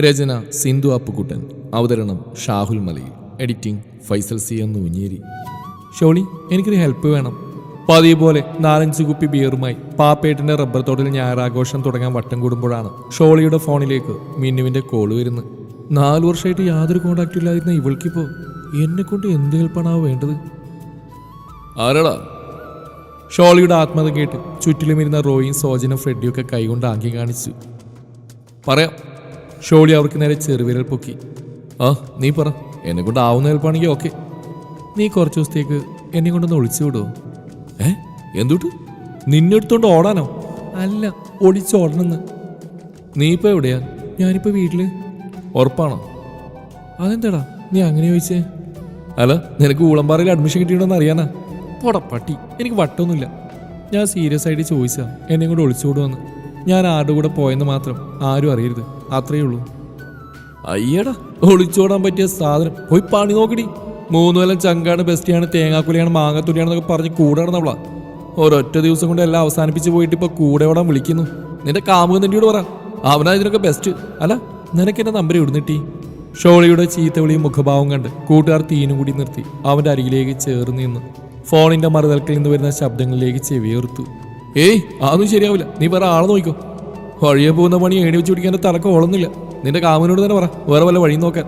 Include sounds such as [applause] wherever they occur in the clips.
രചന സിന്ധു അപ്പുക്കുട്ടൻ അവതരണം ഷാഹുൽ മലയിൽ. Editing Faisal C എന്ന് ഉഞ്ഞേരി ഷോളി എനിക്കൊരു ഹെൽപ്പ് വേണം. പതിവ് പോലെ നാലഞ്ച് കുപ്പി ബിയറുമായി പാപ്പേട്ടിന്റെ റബ്ബർ തോട്ടിൽ ഞായറാഘോഷം തുടങ്ങാൻ വട്ടം കൂടുമ്പോഴാണ് ഷോളിയുടെ ഫോണിലേക്ക് മിന്നുവിന്റെ കോൾ വരുന്നത്. നാലു വർഷമായിട്ട് യാതൊരു കോണ്ടാക്റ്റും ഇല്ലാതിരുന്ന ഇവൾക്കിപ്പോ എന്നെ കൊണ്ട് എന്ത് ഹെൽപ്പാണാവോ വേണ്ടത്? ആരാടാ? ഷോളിയുടെ ആത്മഹത്യ കേട്ട് ചുറ്റിലുമിരുന്ന റോയും സോജനും ഫ്രെഡിയും ഒക്കെ കൈകൊണ്ട് ആംഗ്യം കാണിച്ചു. പറയാം. ഷോളി അവർക്ക് നേരെ ചെറുവിരൽ പൊക്കി. ആ നീ പറ. എന്നെ കൊണ്ട് ആവുന്ന ഹെൽപ്പാണെങ്കിൽ ഓക്കെ. നീ കുറച്ച് ദിവസത്തേക്ക് എന്നെ കൊണ്ടൊന്ന് ഒളിച്ചു വിടുമോ ഏ? എന്തുട്ട്? നിന്നെ എടുത്തോണ്ട് ഓടാനോ? അല്ല ഒളിച്ചോടണമെന്ന്. നീ ഇപ്പൊ എവിടെയാ? ഞാനിപ്പോ വീട്ടിൽ. ഉറപ്പാണോ? അതെന്താടാ? നീ അങ്ങനെ ചോദിച്ചേ? അല്ല നിനക്ക് ഊളമ്പാറയിൽ അഡ്മിഷൻ കിട്ടിയിട്ടുണ്ടെന്ന് അറിയാനാ? പോടാ പട്ടി. എനിക്ക് വട്ടൊന്നുമില്ല ഞാൻ സീരിയസ് ആയിട്ട് ചോദിച്ചാ എന്നെ കൂടെ ഒളിച്ചോടുവന്ന് ഞാൻ ആരുടെ കൂടെ പോയെന്ന് മാത്രം ആരും അറിയരുത്. അത്രയേ ഉള്ളൂ. അയ്യടാ ഒളിച്ചോടാൻ പറ്റിയ സാധനം. പോയി പണി നോക്കടി. മൂന്ന് കൊല്ലം ചങ്കാണ് ബെസ്റ്റിയാണ് തേങ്ങാക്കുലിയാണ് മാങ്ങത്തുലിയാണെന്നൊക്കെ പറഞ്ഞ് കൂടെ നടന്നവളാ ഒരൊറ്റ ദിവസം കൊണ്ട് എല്ലാം അവസാനിപ്പിച്ച് പോയിട്ട് ഇപ്പൊ കൂടെ ഓടാൻ വിളിക്കുന്നു? നിന്റെ കാമുകൻ നിന്നോട് പറ. അവനാ ഇതിനൊക്കെ ബെസ്റ്റ് അല്ല നിനക്ക് എന്റെ നമ്പർ ഇടുന്നിട്ടി ഷോളിയുടെ ചീത്തവിളിയും മുഖഭാവം കണ്ട് കൂട്ടുകാർ തീനും കൂടി നിർത്തി. അവന്റെ അരികിലേക്ക് ചേർന്ന് നിന്ന് ഫോണിന്റെ മറുതൽക്കിൽ നിന്ന് വരുന്ന ശബ്ദങ്ങളിലേക്ക് ചെവിയേർത്തു. ഏയ് അതൊന്നും ശരിയാവില്ല. നീ വേറെ ആളെ നോക്കിക്കോ. വഴിയെ പോകുന്ന പണി ഏണി വെച്ച് പിടിക്കാൻ തലക്ക് ഓളുന്നില്ല നിന്റെ കാമനോട് തന്നെ പറ. വേറെ വല്ല വഴി നോക്കാൻ.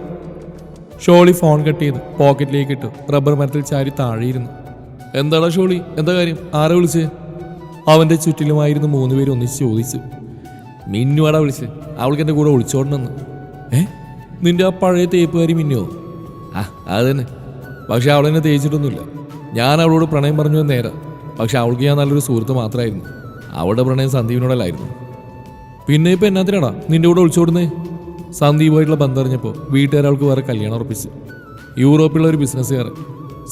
ഷോളി ഫോൺ കട്ട് ചെയ്ത് പോക്കറ്റിലേക്ക് ഇട്ടു. റബ്ബർ മരത്തിൽ ചാരി താഴെയിരുന്നു. എന്താടാ ഷോളി? എന്താ കാര്യം? ആരെ വിളിച്ച്? അവന്റെ ചുറ്റിലുമായിരുന്നു മൂന്ന് പേര് ഒന്നിച്ച് ചോദിച്ചു. മിന്നുവാടാ വിളിച്ച്. അവൾക്ക് എന്റെ കൂടെ ഒളിച്ചോടണമെന്ന്. ഏ? നിന്റെ ആ പഴയ തേപ്പുകാരി മിന്നുവോ? ആ അത് തന്നെ. പക്ഷെ അവളെന്നെ തേച്ചിട്ടൊന്നുമില്ല. ഞാൻ അവളോട് പ്രണയം പറഞ്ഞു നേരാ. പക്ഷെ അവൾക്ക് ഞാൻ നല്ലൊരു സുഹൃത്ത് മാത്രമായിരുന്നു. അവളുടെ പ്രണയം സന്ദീപിനോടല്ലായിരുന്നു. പിന്നെ ഇപ്പൊ എന്നാത്തിനാടാ നിന്റെ കൂടെ ഒളിച്ചോടുന്നേ സന്ദീപുമായിട്ടുള്ള ബന്ധം അറിഞ്ഞപ്പോൾ വീട്ടുകാർ അവൾക്ക് വേറെ കല്യാണം ഉറപ്പിച്ച്. യൂറോപ്പിലുള്ള ഒരു ബിസിനസ്സുകാരൻ.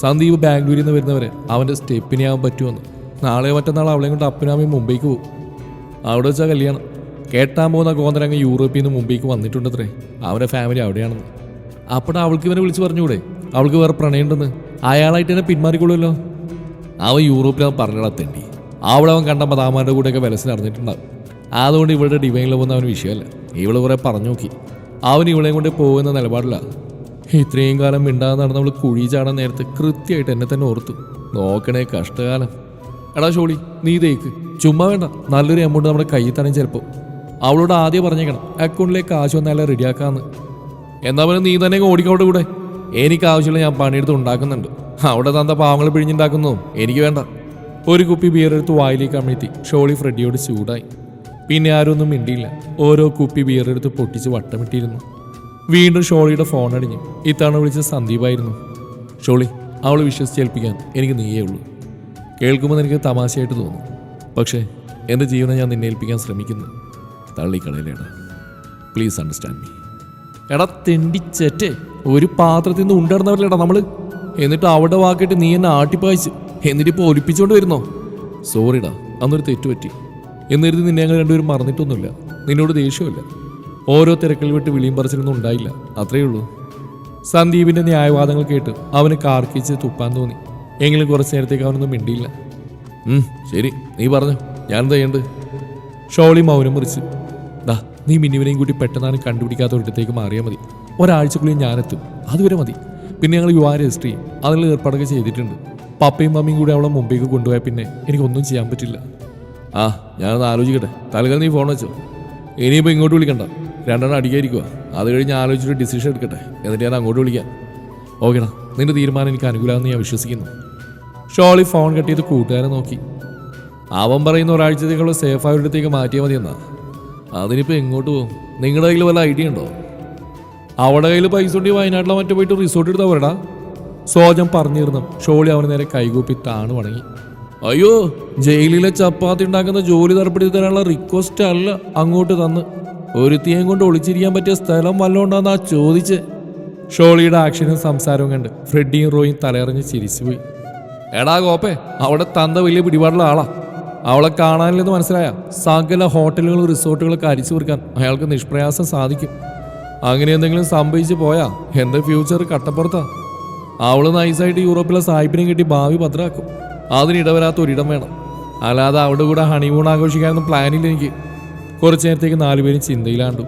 സന്ദീപ് ബാംഗ്ലൂരിൽ നിന്ന് വരുന്നവരെ അവന്റെ സ്റ്റെപ്പിനെ ആവാൻ പറ്റുമെന്ന് നാളെ മറ്റന്നാൾ അവളെയും കൊണ്ട് അപ്പനാമയും മുംബൈക്ക് പോകും അവിടെ വെച്ചാൽ കല്യാണം. കേട്ടാൻ പോകുന്ന ഗോന്തരങ്ങ് യൂറോപ്പിൽ നിന്ന് മുംബൈക്ക് വന്നിട്ടുണ്ടത്രേ. അവന്റെ ഫാമിലി അവിടെയാണെന്ന്. അപ്പോൾ അവൾക്ക് ഇവനെ വിളിച്ച് പറഞ്ഞുകൂടെ? അവൾക്ക് വേറെ പ്രണയമുണ്ടെന്ന്. അയാളായിട്ട് തന്നെ പിന്മാറിക്കൊള്ളുമല്ലോ അവൻ യൂറോപ്പിൽ അവൻ പറഞ്ഞിടത്തേണ്ടി അവിടെ അവൻ കണ്ട മതാമാരുടെ കൂടെയൊക്കെ വിലസിൽ നടന്നിട്ടുണ്ടാവും. അതുകൊണ്ട് ഇവളുടെ ഡിവൈൻ പോകുന്ന ഒന്നും അവന് വിഷയമല്ല. ഇവൾ കുറെ പറഞ്ഞു നോക്കി. അവൻ ഇവളെയും കൊണ്ട് പോകുന്ന നിലപാടില്ല ഇത്രയും കാലം മിണ്ടാതെ നടന്നവൾ കുഴി ചാടാൻ നേരത്തെ കൃത്യമായിട്ട് എന്നെ തന്നെ ഓർത്തു. നോക്കണേ കഷ്ടകാലം. എടാ ഷോളി നീ തേക്ക് ചുമ്മാ വേണ്ട. നല്ലൊരു എമൗണ്ട് നമ്മുടെ കയ്യിൽ തന്നെ ചിലപ്പോൾ അവളോട് ആദ്യം പറഞ്ഞേക്കണം അക്കൗണ്ടിലേക്ക് കാശ് വന്നാലേ റെഡിയാക്കാന്ന് എന്നാ പിന്നെ നീ തന്നെ ഓടിക്കോട്ടെ കൂടെ. എനിക്ക് ആവശ്യമുള്ള ഞാൻ പണിയെടുത്ത് ഉണ്ടാക്കുന്നുണ്ട്. അവിടെ തന്ന പാവങ്ങൾ പിഴിഞ്ഞുണ്ടാക്കുന്നതും എനിക്ക് വേണ്ട. ഒരു കുപ്പി ബിയർ എടുത്ത് വായിലേക്ക് അമഴ്ത്തി ഷോളി ഫ്രെഡിയോട് ചൂടായി. പിന്നെ ആരൊന്നും മിണ്ടിയില്ല. ഓരോ കുപ്പി ബിയർ പൊട്ടിച്ച് വട്ടമിട്ടിരുന്നു. വീണ്ടും ഷോളിയുടെ ഫോൺ അടിഞ്ഞു. ഇത്തവണ വിളിച്ച സന്ദീപായിരുന്നു. ഷോളി അവൾ വിശ്വസിച്ചേൽപ്പിക്കാൻ എനിക്ക് നീയേ ഉള്ളൂ. കേൾക്കുമ്പോൾ എനിക്ക് തമാശയായിട്ട് തോന്നും. പക്ഷേ എന്റെ ജീവനെ ഞാൻ നിന്നെ ഏൽപ്പിക്കാൻ ശ്രമിക്കുന്നു. തള്ളിക്കളയിലേടാ. പ്ലീസ് അണ്ടർസ്റ്റാൻഡ് മീ എടാ തെണ്ടിച്ചേറ്റേ ഒരു പാത്രത്തിൽ നിന്ന് ഉണ്ടർന്നവരില്ലടാ നമ്മൾ എന്നിട്ട് അവിടെ വാക്കിട്ട് നീ എന്നെ ആട്ടിപ്പായിച്ച്. എന്നിട്ട് ഇപ്പോൾ ഒലിപ്പിച്ചുകൊണ്ട് വരുന്നോ സോറിടാ അന്നൊരു തെറ്റുപറ്റി. എന്നിരുന്ന് നിന്നെ ഞങ്ങൾ രണ്ടുപേരും മറന്നിട്ടൊന്നുമില്ല. നിന്നോട് ദേഷ്യമില്ല ഓരോ തിരക്കിൽ വിട്ട് വിളിയും പറിച്ചിലൊന്നും ഉണ്ടായില്ല. അത്രയേ ഉള്ളൂ. സന്ദീപിന്റെ ന്യായവാദങ്ങൾ കേട്ട് അവന് കാർക്കിച്ച് തുപ്പാൻ തോന്നി. എങ്കിലും കുറച്ചു നേരത്തേക്ക് അവനൊന്നും മിണ്ടിയില്ല. ശരി. നീ പറഞ്ഞു. ഞാനെന്താ ചെയ്യണ്ട് ഷോളി മൗനം മുറിച്ച്. ദാ നീ മിന്നുവിനെയും കൂട്ടി പെട്ടെന്നാണ് കണ്ടുപിടിക്കാത്ത ഒരിടത്തേക്ക് മാറിയാൽ മതി. ഒരാഴ്ചക്കുള്ളിൽ ഞാനെത്തും. അതുവരെ മതി. പിന്നെ ഞങ്ങൾ യുവാ രജിസ്റ്റർ ചെയ്യും. അതിനുള്ള ഏർപ്പാടൊക്കെ ചെയ്തിട്ടുണ്ട്. പപ്പയും മമ്മിയും കൂടി അവളെ മുമ്പേക്ക് കൊണ്ടുപോയാൽ പിന്നെ എനിക്കൊന്നും ചെയ്യാൻ പറ്റില്ല. ആ ഞാനൊന്ന് ആലോചിക്കട്ടെ. തൽക്കാലം നീ ഫോൺ വെച്ചോ. ഇനിയിപ്പോൾ ഇങ്ങോട്ട് വിളിക്കണ്ട. രണ്ടെണ്ണം അടിക്കായിരിക്കുക അത് കഴിഞ്ഞ് ആലോചിച്ചിട്ട് ഡിസിഷൻ എടുക്കട്ടെ. എന്നിട്ട് ഞാൻ അങ്ങോട്ട് വിളിക്കാം. ഓക്കേടാ നിന്റെ തീരുമാനം എനിക്ക് അനുകൂലമാണെന്ന് ഞാൻ വിശ്വസിക്കുന്നു. ഷോളി ഫോൺ കട്ട് ചെയ്ത് കൂട്ടുകാരെ നോക്കി. അവൻ പറയുന്ന ഒരാഴ്ചത്തേക്കുള്ള സേഫ് ആയിട്ടത്തേക്ക് മാറ്റിയാൽ മതി എന്നാ അതിനിപ്പോൾ എങ്ങോട്ട് പോകും? നിങ്ങളുടെ കയ്യിൽ വല്ല ഐഡിയ ഉണ്ടോ? അവിടെ കയ്യിൽ പൈസ ഉണ്ടെങ്കിൽ വയനാട്ടിലെ മറ്റേ പോയിട്ട് റിസോർട്ട് എടുത്താൽ പോരടാ. സോജം പറഞ്ഞിരുന്നു. ഷോളി അവന് നേരെ കൈകൂപ്പി താണു വണങ്ങി. അയ്യോ ജയിലിലെ ചപ്പാത്തി ഉണ്ടാക്കുന്ന ജോലി തർപ്പെടുത്തി തരാനുള്ള റിക്വസ്റ്റ് അല്ല അങ്ങോട്ട് തന്ന്. ഒരുത്തിയേം കൊണ്ട് ഒളിച്ചിരിക്കാൻ പറ്റിയ സ്ഥലം വല്ലോണ്ടാന്നാ ചോദിച്ച്. ഷോളിയുടെ ആക്ഷനും സംസാരവും കണ്ട് ഫ്രെഡിയും റോയും തലയറിഞ്ഞ് ചിരിച്ചുപോയി. എടാ കോപ്പേ അവിടെ തന്ത വലിയ പിടിപാടുള്ള ആളാ. അവളെ കാണാനില്ലെന്ന് മനസ്സിലായ സകല ഹോട്ടലുകളും റിസോർട്ടുകളൊക്കെ അരിച്ചു തീർക്കാൻ അയാൾക്ക് നിഷ്പ്രയാസം സാധിക്കും. അങ്ങനെ എന്തെങ്കിലും സംഭവിച്ചു പോയാ എന്റെ ഫ്യൂച്ചർ കട്ടപ്പുറത്താ. അവൾ നൈസായിട്ട് യൂറോപ്പിലെ സാഹിബിനെ കിട്ടി ഭാവി ഭദ്രാക്കും അതിനിടവരാത്ത ഒരിടം വേണം. അല്ലാതെ അവിടെ കൂടെ ഹണിമൂൺ ആഘോഷിക്കാനൊന്നും പ്ലാനില്ല എനിക്ക്. കുറച്ച് നേരത്തേക്ക് നാലുപേരും ചിന്തയിലാണ്ടു.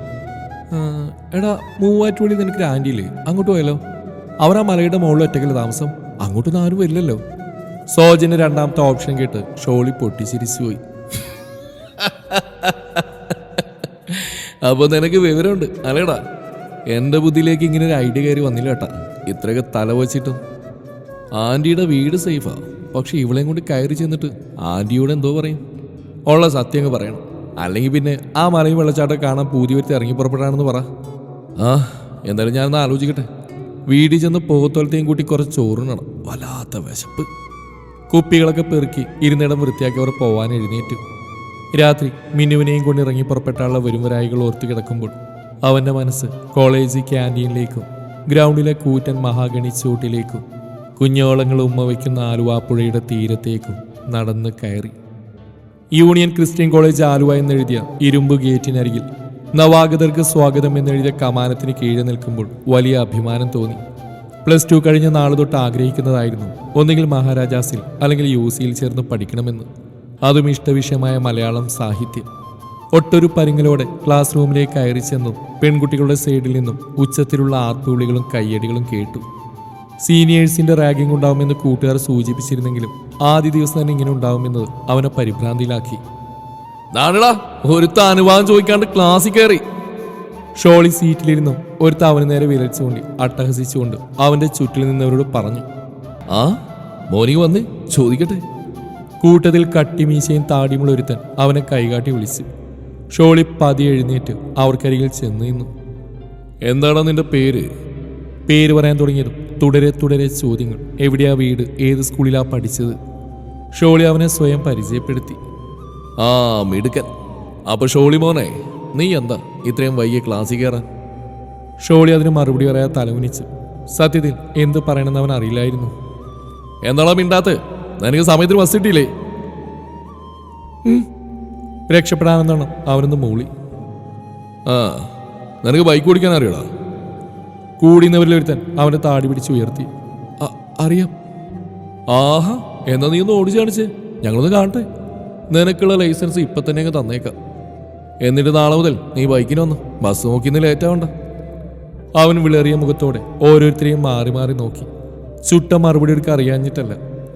"ആ, എടാ മൂവാറ്റുപള്ളി നിനക്ക് ആന്റിയില്ലേ അങ്ങോട്ട് പോയല്ലോ അവർ ആ മലയുടെ മുകളിൽ ഒറ്റയ്ക്കല്ലേ താമസം. അങ്ങോട്ടൊന്നും ആരും വരില്ലല്ലോ. സോജന് രണ്ടാമത്തെ ഓപ്ഷൻ കേട്ട് ഷോളി പൊട്ടിച്ചിരിച്ചു പോയി. അപ്പൊ നിനക്ക് വിവരമുണ്ട് അല്ലേടാ? എന്റെ ബുദ്ധിയിലേക്ക് ഇങ്ങനെ ഒരു ഐഡിയ കയറി വന്നില്ല കേട്ടാ. ഇത്രയൊക്കെ തല വച്ചിട്ടും. ആന്റിയുടെ വീട് സേഫാ പക്ഷെ ഇവളെയും കൊണ്ട് കയറി ചെന്നിട്ട് ആന്റിയോട് എന്തോ പറയും. ഉള്ള സത്യം അങ്ങ് പറയണം. അല്ലെങ്കിൽ പിന്നെ ആ മലയും വെള്ളച്ചാട്ടം കാണാൻ പൂതി വരുത്തി ഇറങ്ങി പുറപ്പെടാണെന്ന് പറ. ആ എന്തായാലും ഞാനൊന്ന് ആലോചിക്കട്ടെ. വീട്ടിൽ ചെന്ന് പോകത്തോലത്തെയും കൂട്ടി കുറച്ച് ചോറുണ്ണണം വല്ലാത്ത വിശപ്പ്. കുപ്പികളൊക്കെ പെറുക്കി ഇരുന്നിടം വൃത്തിയാക്കി അവർ പോവാൻ എഴുന്നേറ്റു. രാത്രി മിനുവിനെയും കൊണ്ട് ഇറങ്ങി പുറപ്പെട്ടാനുള്ള വരുംവരായികൾ ഓർത്തു കിടക്കുമ്പോൾ അവന്റെ മനസ്സ് കോളേജ് ക്യാന്റീനിലേക്കും ഗ്രൗണ്ടിലെ കൂറ്റൻ മഹാഗണി ചൂട്ടിലേക്കും കുഞ്ഞോളങ്ങൾ ഉമ്മ വയ്ക്കുന്ന ആലുവാപ്പുഴയുടെ തീരത്തേക്കും നടന്ന് കയറി. യൂണിയൻ ക്രിസ്ത്യൻ കോളേജ് ആലുവ എന്നെഴുതിയ ഇരുമ്പ് ഗേറ്റിനരികിൽ നവാഗതർക്ക് സ്വാഗതം എന്നെഴുതിയ കമാനത്തിന് കീഴെ നിൽക്കുമ്പോൾ വലിയ അഭിമാനം തോന്നി. പ്ലസ് ടു കഴിഞ്ഞ നാളെ തൊട്ട് ആഗ്രഹിക്കുന്നതായിരുന്നു. ഒന്നുകിൽ മഹാരാജാസിൽ അല്ലെങ്കിൽ യു സിയിൽ ചേർന്ന് പഠിക്കണമെന്ന്. അതും ഇഷ്ടവിഷയമായ മലയാളം സാഹിത്യം. ഒട്ടൊരു പരിങ്ങലോടെ ക്ലാസ് റൂമിലേക്ക് കയറി ചെന്നും പെൺകുട്ടികളുടെ സൈഡിൽ നിന്നും ഉച്ചത്തിലുള്ള ആർപ്പുവിളികളും കയ്യടികളും കേട്ടു. സീനിയേഴ്സിന്റെ റാഗിംഗ് ഉണ്ടാവുമെന്ന് കൂട്ടുകാർ സൂചിപ്പിച്ചിരുന്നെങ്കിലും ആദ്യ ദിവസം തന്നെ ഇങ്ങനെ ഉണ്ടാവുമെന്നത് അവനെ പരിഭ്രാന്തിയിലാക്കി. നാണടാ ഒരുത്ത അനുവാദം ചോദിക്കാണ്ട് ക്ലാസ്സിൽ കയറി. ഷോളി സീറ്റിലിരുന്നും ഒരുത്ത അവന് നേരെ വിരച്ചുകൊണ്ട് അട്ടഹസിച്ചുകൊണ്ട് അവന്റെ ചുറ്റിൽ നിന്നവരോട് പറഞ്ഞു. ആ മോനിങ് വന്ന് ചോദിക്കട്ടെ. കൂട്ടത്തിൽ കട്ടിമീശയും താടിയുമുള്ള ഒരുത്തൻ അവനെ കൈകാട്ടി വിളിച്ചു. ഷോളി പതി എഴുന്നേറ്റ് അവർക്കരികിൽ ചെന്നു നിന്നു. എന്താടാ നിന്റെ പേര്? പേര് പറയാൻ തുടങ്ങിയതും തുടരെ തുടരെ ചോദ്യങ്ങൾ. എവിടെയാ വീട്? ഏത് സ്കൂളിലാ പഠിച്ചത്? ഷോളി അവനെ സ്വയം പരിചയപ്പെടുത്തി. ആ മിടുക്കൻ. അപ്പൊ ഷോളി മോനെ നീ എന്താ ഇത്രയും വൈകിയ ക്ലാസ്സിൽ കയറാൻ? ഷോളി അതിന് മറുപടി പറയാ തലകുനിച്ചു. സത്യത്തിൽ എന്ത് പറയണമെന്ന് അവൻ അറിയില്ലായിരുന്നു. എന്താണോ മിണ്ടാത്ത് നിനക്ക് സമയത്തിന് ബസ് കിട്ടിയില്ലേ? രക്ഷപ്പെടാനെന്നാണ് അവനൊന്ന് മൂളി. ആ നിനക്ക് ബൈക്ക് ഓടിക്കാൻ അറിയടാ? കൂടിയുന്നവരിൽ ഒരുത്തൻ അവനെ താടി പിടിച്ച് ഉയർത്തി. "അ- അറിയാം. ആഹാ എന്നാ നീ ഒന്ന് ഓടിച്ച് കാണിച്ച്. ഞങ്ങളൊന്ന് കാണട്ടെ. നിനക്കുള്ള ലൈസൻസ് ഇപ്പൊ തന്നെ അങ്ങ് തന്നേക്കാം. എന്നിട്ട് നാളെ മുതൽ നീ ബൈക്കിന് വന്നു. ബസ് നോക്കി ഇന്ന് ലേറ്റാവണ്ട അവൻ വിളറിയ മുഖത്തോടെ ഓരോരുത്തരെയും മാറി മാറി നോക്കി. ചുട്ട മറുപടി എടുക്കാൻ അറിയാഞ്ഞിട്ടല്ല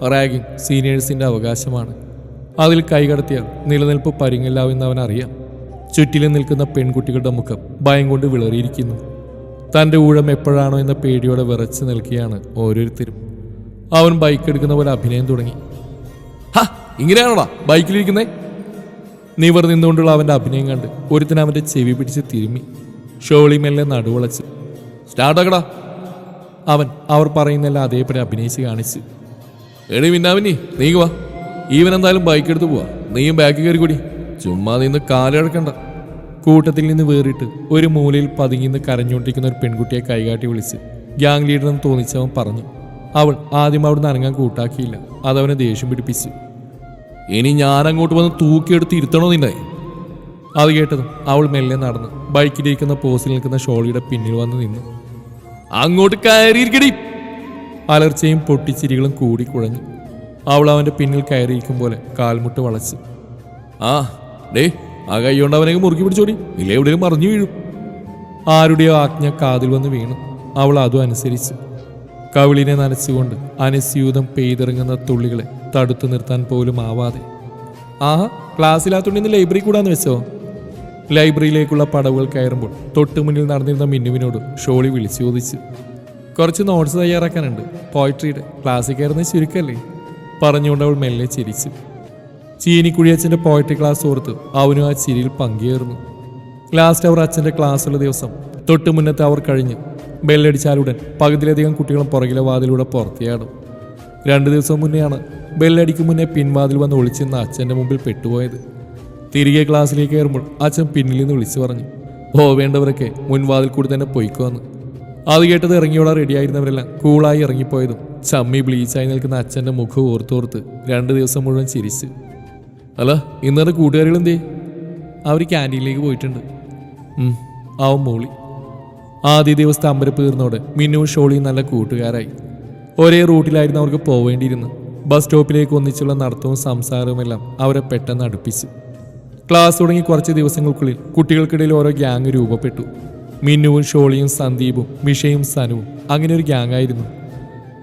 റാഗിങ് സീനിയേഴ്സിന്റെ അവകാശമാണ്. അതിൽ കൈകടത്തിയാൽ നിലനിൽപ്പ് പരിങ്ങില്ലാവെന്ന് അവൻ അറിയാം. ചുറ്റിലും നിൽക്കുന്ന പെൺകുട്ടികളുടെ മുഖം ഭയം കൊണ്ട് വിളറിയിരിക്കുന്നു. തന്റെ ഊഴം എപ്പോഴാണോ എന്ന പേടിയോടെ വിറച്ചു നിൽക്കുകയാണ് ഓരോരുത്തരും. അവൻ ബൈക്ക് എടുക്കുന്ന പോലെ അഭിനയം തുടങ്ങി. ഇങ്ങനെയാണോടാ ബൈക്കിലിരിക്കുന്നേ നിവർ നിന്നുകൊണ്ടുള്ള അവന്റെ അഭിനയം കണ്ട് ഒരുത്തൻ അവന്റെ ചെവി പിടിച്ച് തിരുമ്മി. ഷോളി മെല്ലെ നടുവളച്ച്. സ്റ്റാർട്ടാക്കടാ അവൻ അവർ പറയുന്നെല്ലാം അതേപടി അഭിനയിച്ച് കാണിച്ച്. എടി മിന്നാവിനി നീങ്ങുവാ ഈവൻ എന്തായാലും ബൈക്ക് എടുത്ത് പോവാ. നീയും ബാക്കിൽ കയറി കൂടി ചുമ്മാ നിന്ന് കാലിഴക്കണ്ട കൂട്ടത്തിൽ നിന്ന് വേറിട്ട് ഒരു മൂലയിൽ പതുങ്ങിന്ന് കരഞ്ഞുകൊണ്ടിരിക്കുന്ന ഒരു പെൺകുട്ടിയെ കൈകാട്ടി വിളിച്ച് ഗ്യാങ് ലീഡറെന്ന് തോന്നിച്ചവൻ പറഞ്ഞു. അവൾ ആദ്യം അവിടുന്ന് അനങ്ങാൻ കൂട്ടാക്കിയില്ല. അതവനെ ദേഷ്യം പിടിപ്പിച്ചു. ഇനി ഞാൻ അങ്ങോട്ട് വന്ന് തൂക്കിയെടുത്ത് ഇരുത്തണോ നിന്നെ? അത് കേട്ടതും അവൾ മെല്ലെ നടന്ന് ബൈക്കിലിരിക്കുന്ന പോസ്റ്റിൽ നിൽക്കുന്ന ഷോളിയുടെ പിന്നിൽ വന്ന് നിന്നു. അങ്ങോട്ട് കയറിയിരിക്കടി. അലർച്ചയും പൊട്ടിച്ചിരികളും കൂടി കുഴഞ്ഞു. അവൾ അവന്റെ പിന്നിൽ കയറിയിരിക്കും പോലെ കാൽമുട്ട് വളച്ച്. ആ ഡേ ആ കൈ കൊണ്ട് അവനെ മുറുക്കി പിടിച്ചോടി. ഇല്ല എവിടെയും മറിഞ്ഞു വീഴും. ആരുടെയോ ആജ്ഞ കാതിൽ വന്ന് വീണു. അവൾ അതും അനുസരിച്ച്. കവിളിനെ നനച്ചുകൊണ്ട് അനസ്യൂതം പെയ്തിറങ്ങുന്ന തുള്ളികളെ തടുത്തു നിർത്താൻ പോലും ആവാതെ. ആഹാ ക്ലാസ്സിലാത്തോണ്ട് ലൈബ്രറി കൂടാന്ന് വെച്ചോ? ലൈബ്രറിയിലേക്കുള്ള പടവുകൾ കയറുമ്പോൾ തൊട്ടു മുന്നിൽ നടന്നിരുന്ന മിന്നുവിനോട് ഷോളി വിളിച്ചു ചോദിച്ചു. കുറച്ച് നോട്ട്സ് തയ്യാറാക്കാനുണ്ട്. പോയിട്രിയുടെ ക്ലാസ്സിൽ കയറുന്ന ചുരുക്കല്ലേ? പറഞ്ഞുകൊണ്ട് അവൾ മെല്ലെ ചിരിച്ചു. ചീനിക്കുഴിയച്ഛന്റെ പോയട്രി ക്ലാസ് ഓർത്ത് അവനും ആ ചിരിയിൽ പങ്കുചേർന്നു. ലാസ്റ്റ് അവർ അച്ഛന്റെ ക്ലാസ്സുള്ള ദിവസം തൊട്ട് മുന്നത്തെ അവർ കഴിഞ്ഞ് ബെല്ലടിച്ചാലുടൻ പകുതിയിലധികം കുട്ടികളും പുറകിലെ വാതിലൂടെ പുറത്തിയാടും. രണ്ട് ദിവസം മുന്നെയാണ് ബെല്ലടിക്കു മുന്നേ പിൻവാതിൽ വന്ന് ഒളിച്ചിരുന്ന അച്ഛന്റെ മുമ്പിൽ പെട്ടുപോയത്. തിരികെ ക്ലാസ്സിലേക്ക് കയറുമ്പോൾ അച്ഛൻ പിന്നിൽ നിന്ന് വിളിച്ചു പറഞ്ഞു പോവേണ്ടവരൊക്കെ മുൻവാതിൽ കൂടി തന്നെ പൊയ്ക്കുവന്ന് അത് കേട്ടത് ഇറങ്ങിയോളാൻ റെഡിയായിരുന്നവരെല്ലാം കൂളായി ഇറങ്ങിപ്പോയതും ചമ്മി ബ്ലീച്ചായി നിൽക്കുന്ന അച്ഛന്റെ മുഖം ഓർത്തോർത്ത് രണ്ട് ദിവസം മുഴുവൻ ചിരിച്ച്. അല്ല ഇന്നത്തെ കൂട്ടുകാരികൾ എന്തേ അവർ ക്യാന്റീനിലേക്ക് പോയിട്ടുണ്ട്. ആവും മോളി. ആദ്യ ദിവസത്തെ അമ്പരപ്പ് തീർന്നോടെ മിന്നു ഷോളിയും നല്ല കൂട്ടുകാരായി. ഒരേ റൂട്ടിലായിരുന്നു അവർക്ക് പോവേണ്ടിയിരുന്നു ബസ് സ്റ്റോപ്പിലേക്ക് ഒന്നിച്ചുള്ള നടത്തവും സംസാരവുമെല്ലാം അവരെ പെട്ടെന്ന് അടുപ്പിച്ചു. ക്ലാസ് തുടങ്ങി കുറച്ച് ദിവസങ്ങൾക്കുള്ളിൽ കുട്ടികൾക്കിടയിൽ ഓരോ ഗ്യാങ് രൂപപ്പെട്ടു. മിന്നുവും ഷോളിയും സന്ദീപും മിഷയും സനുവും അങ്ങനെ ഒരു ഗ്യാങ് ആയിരുന്നു.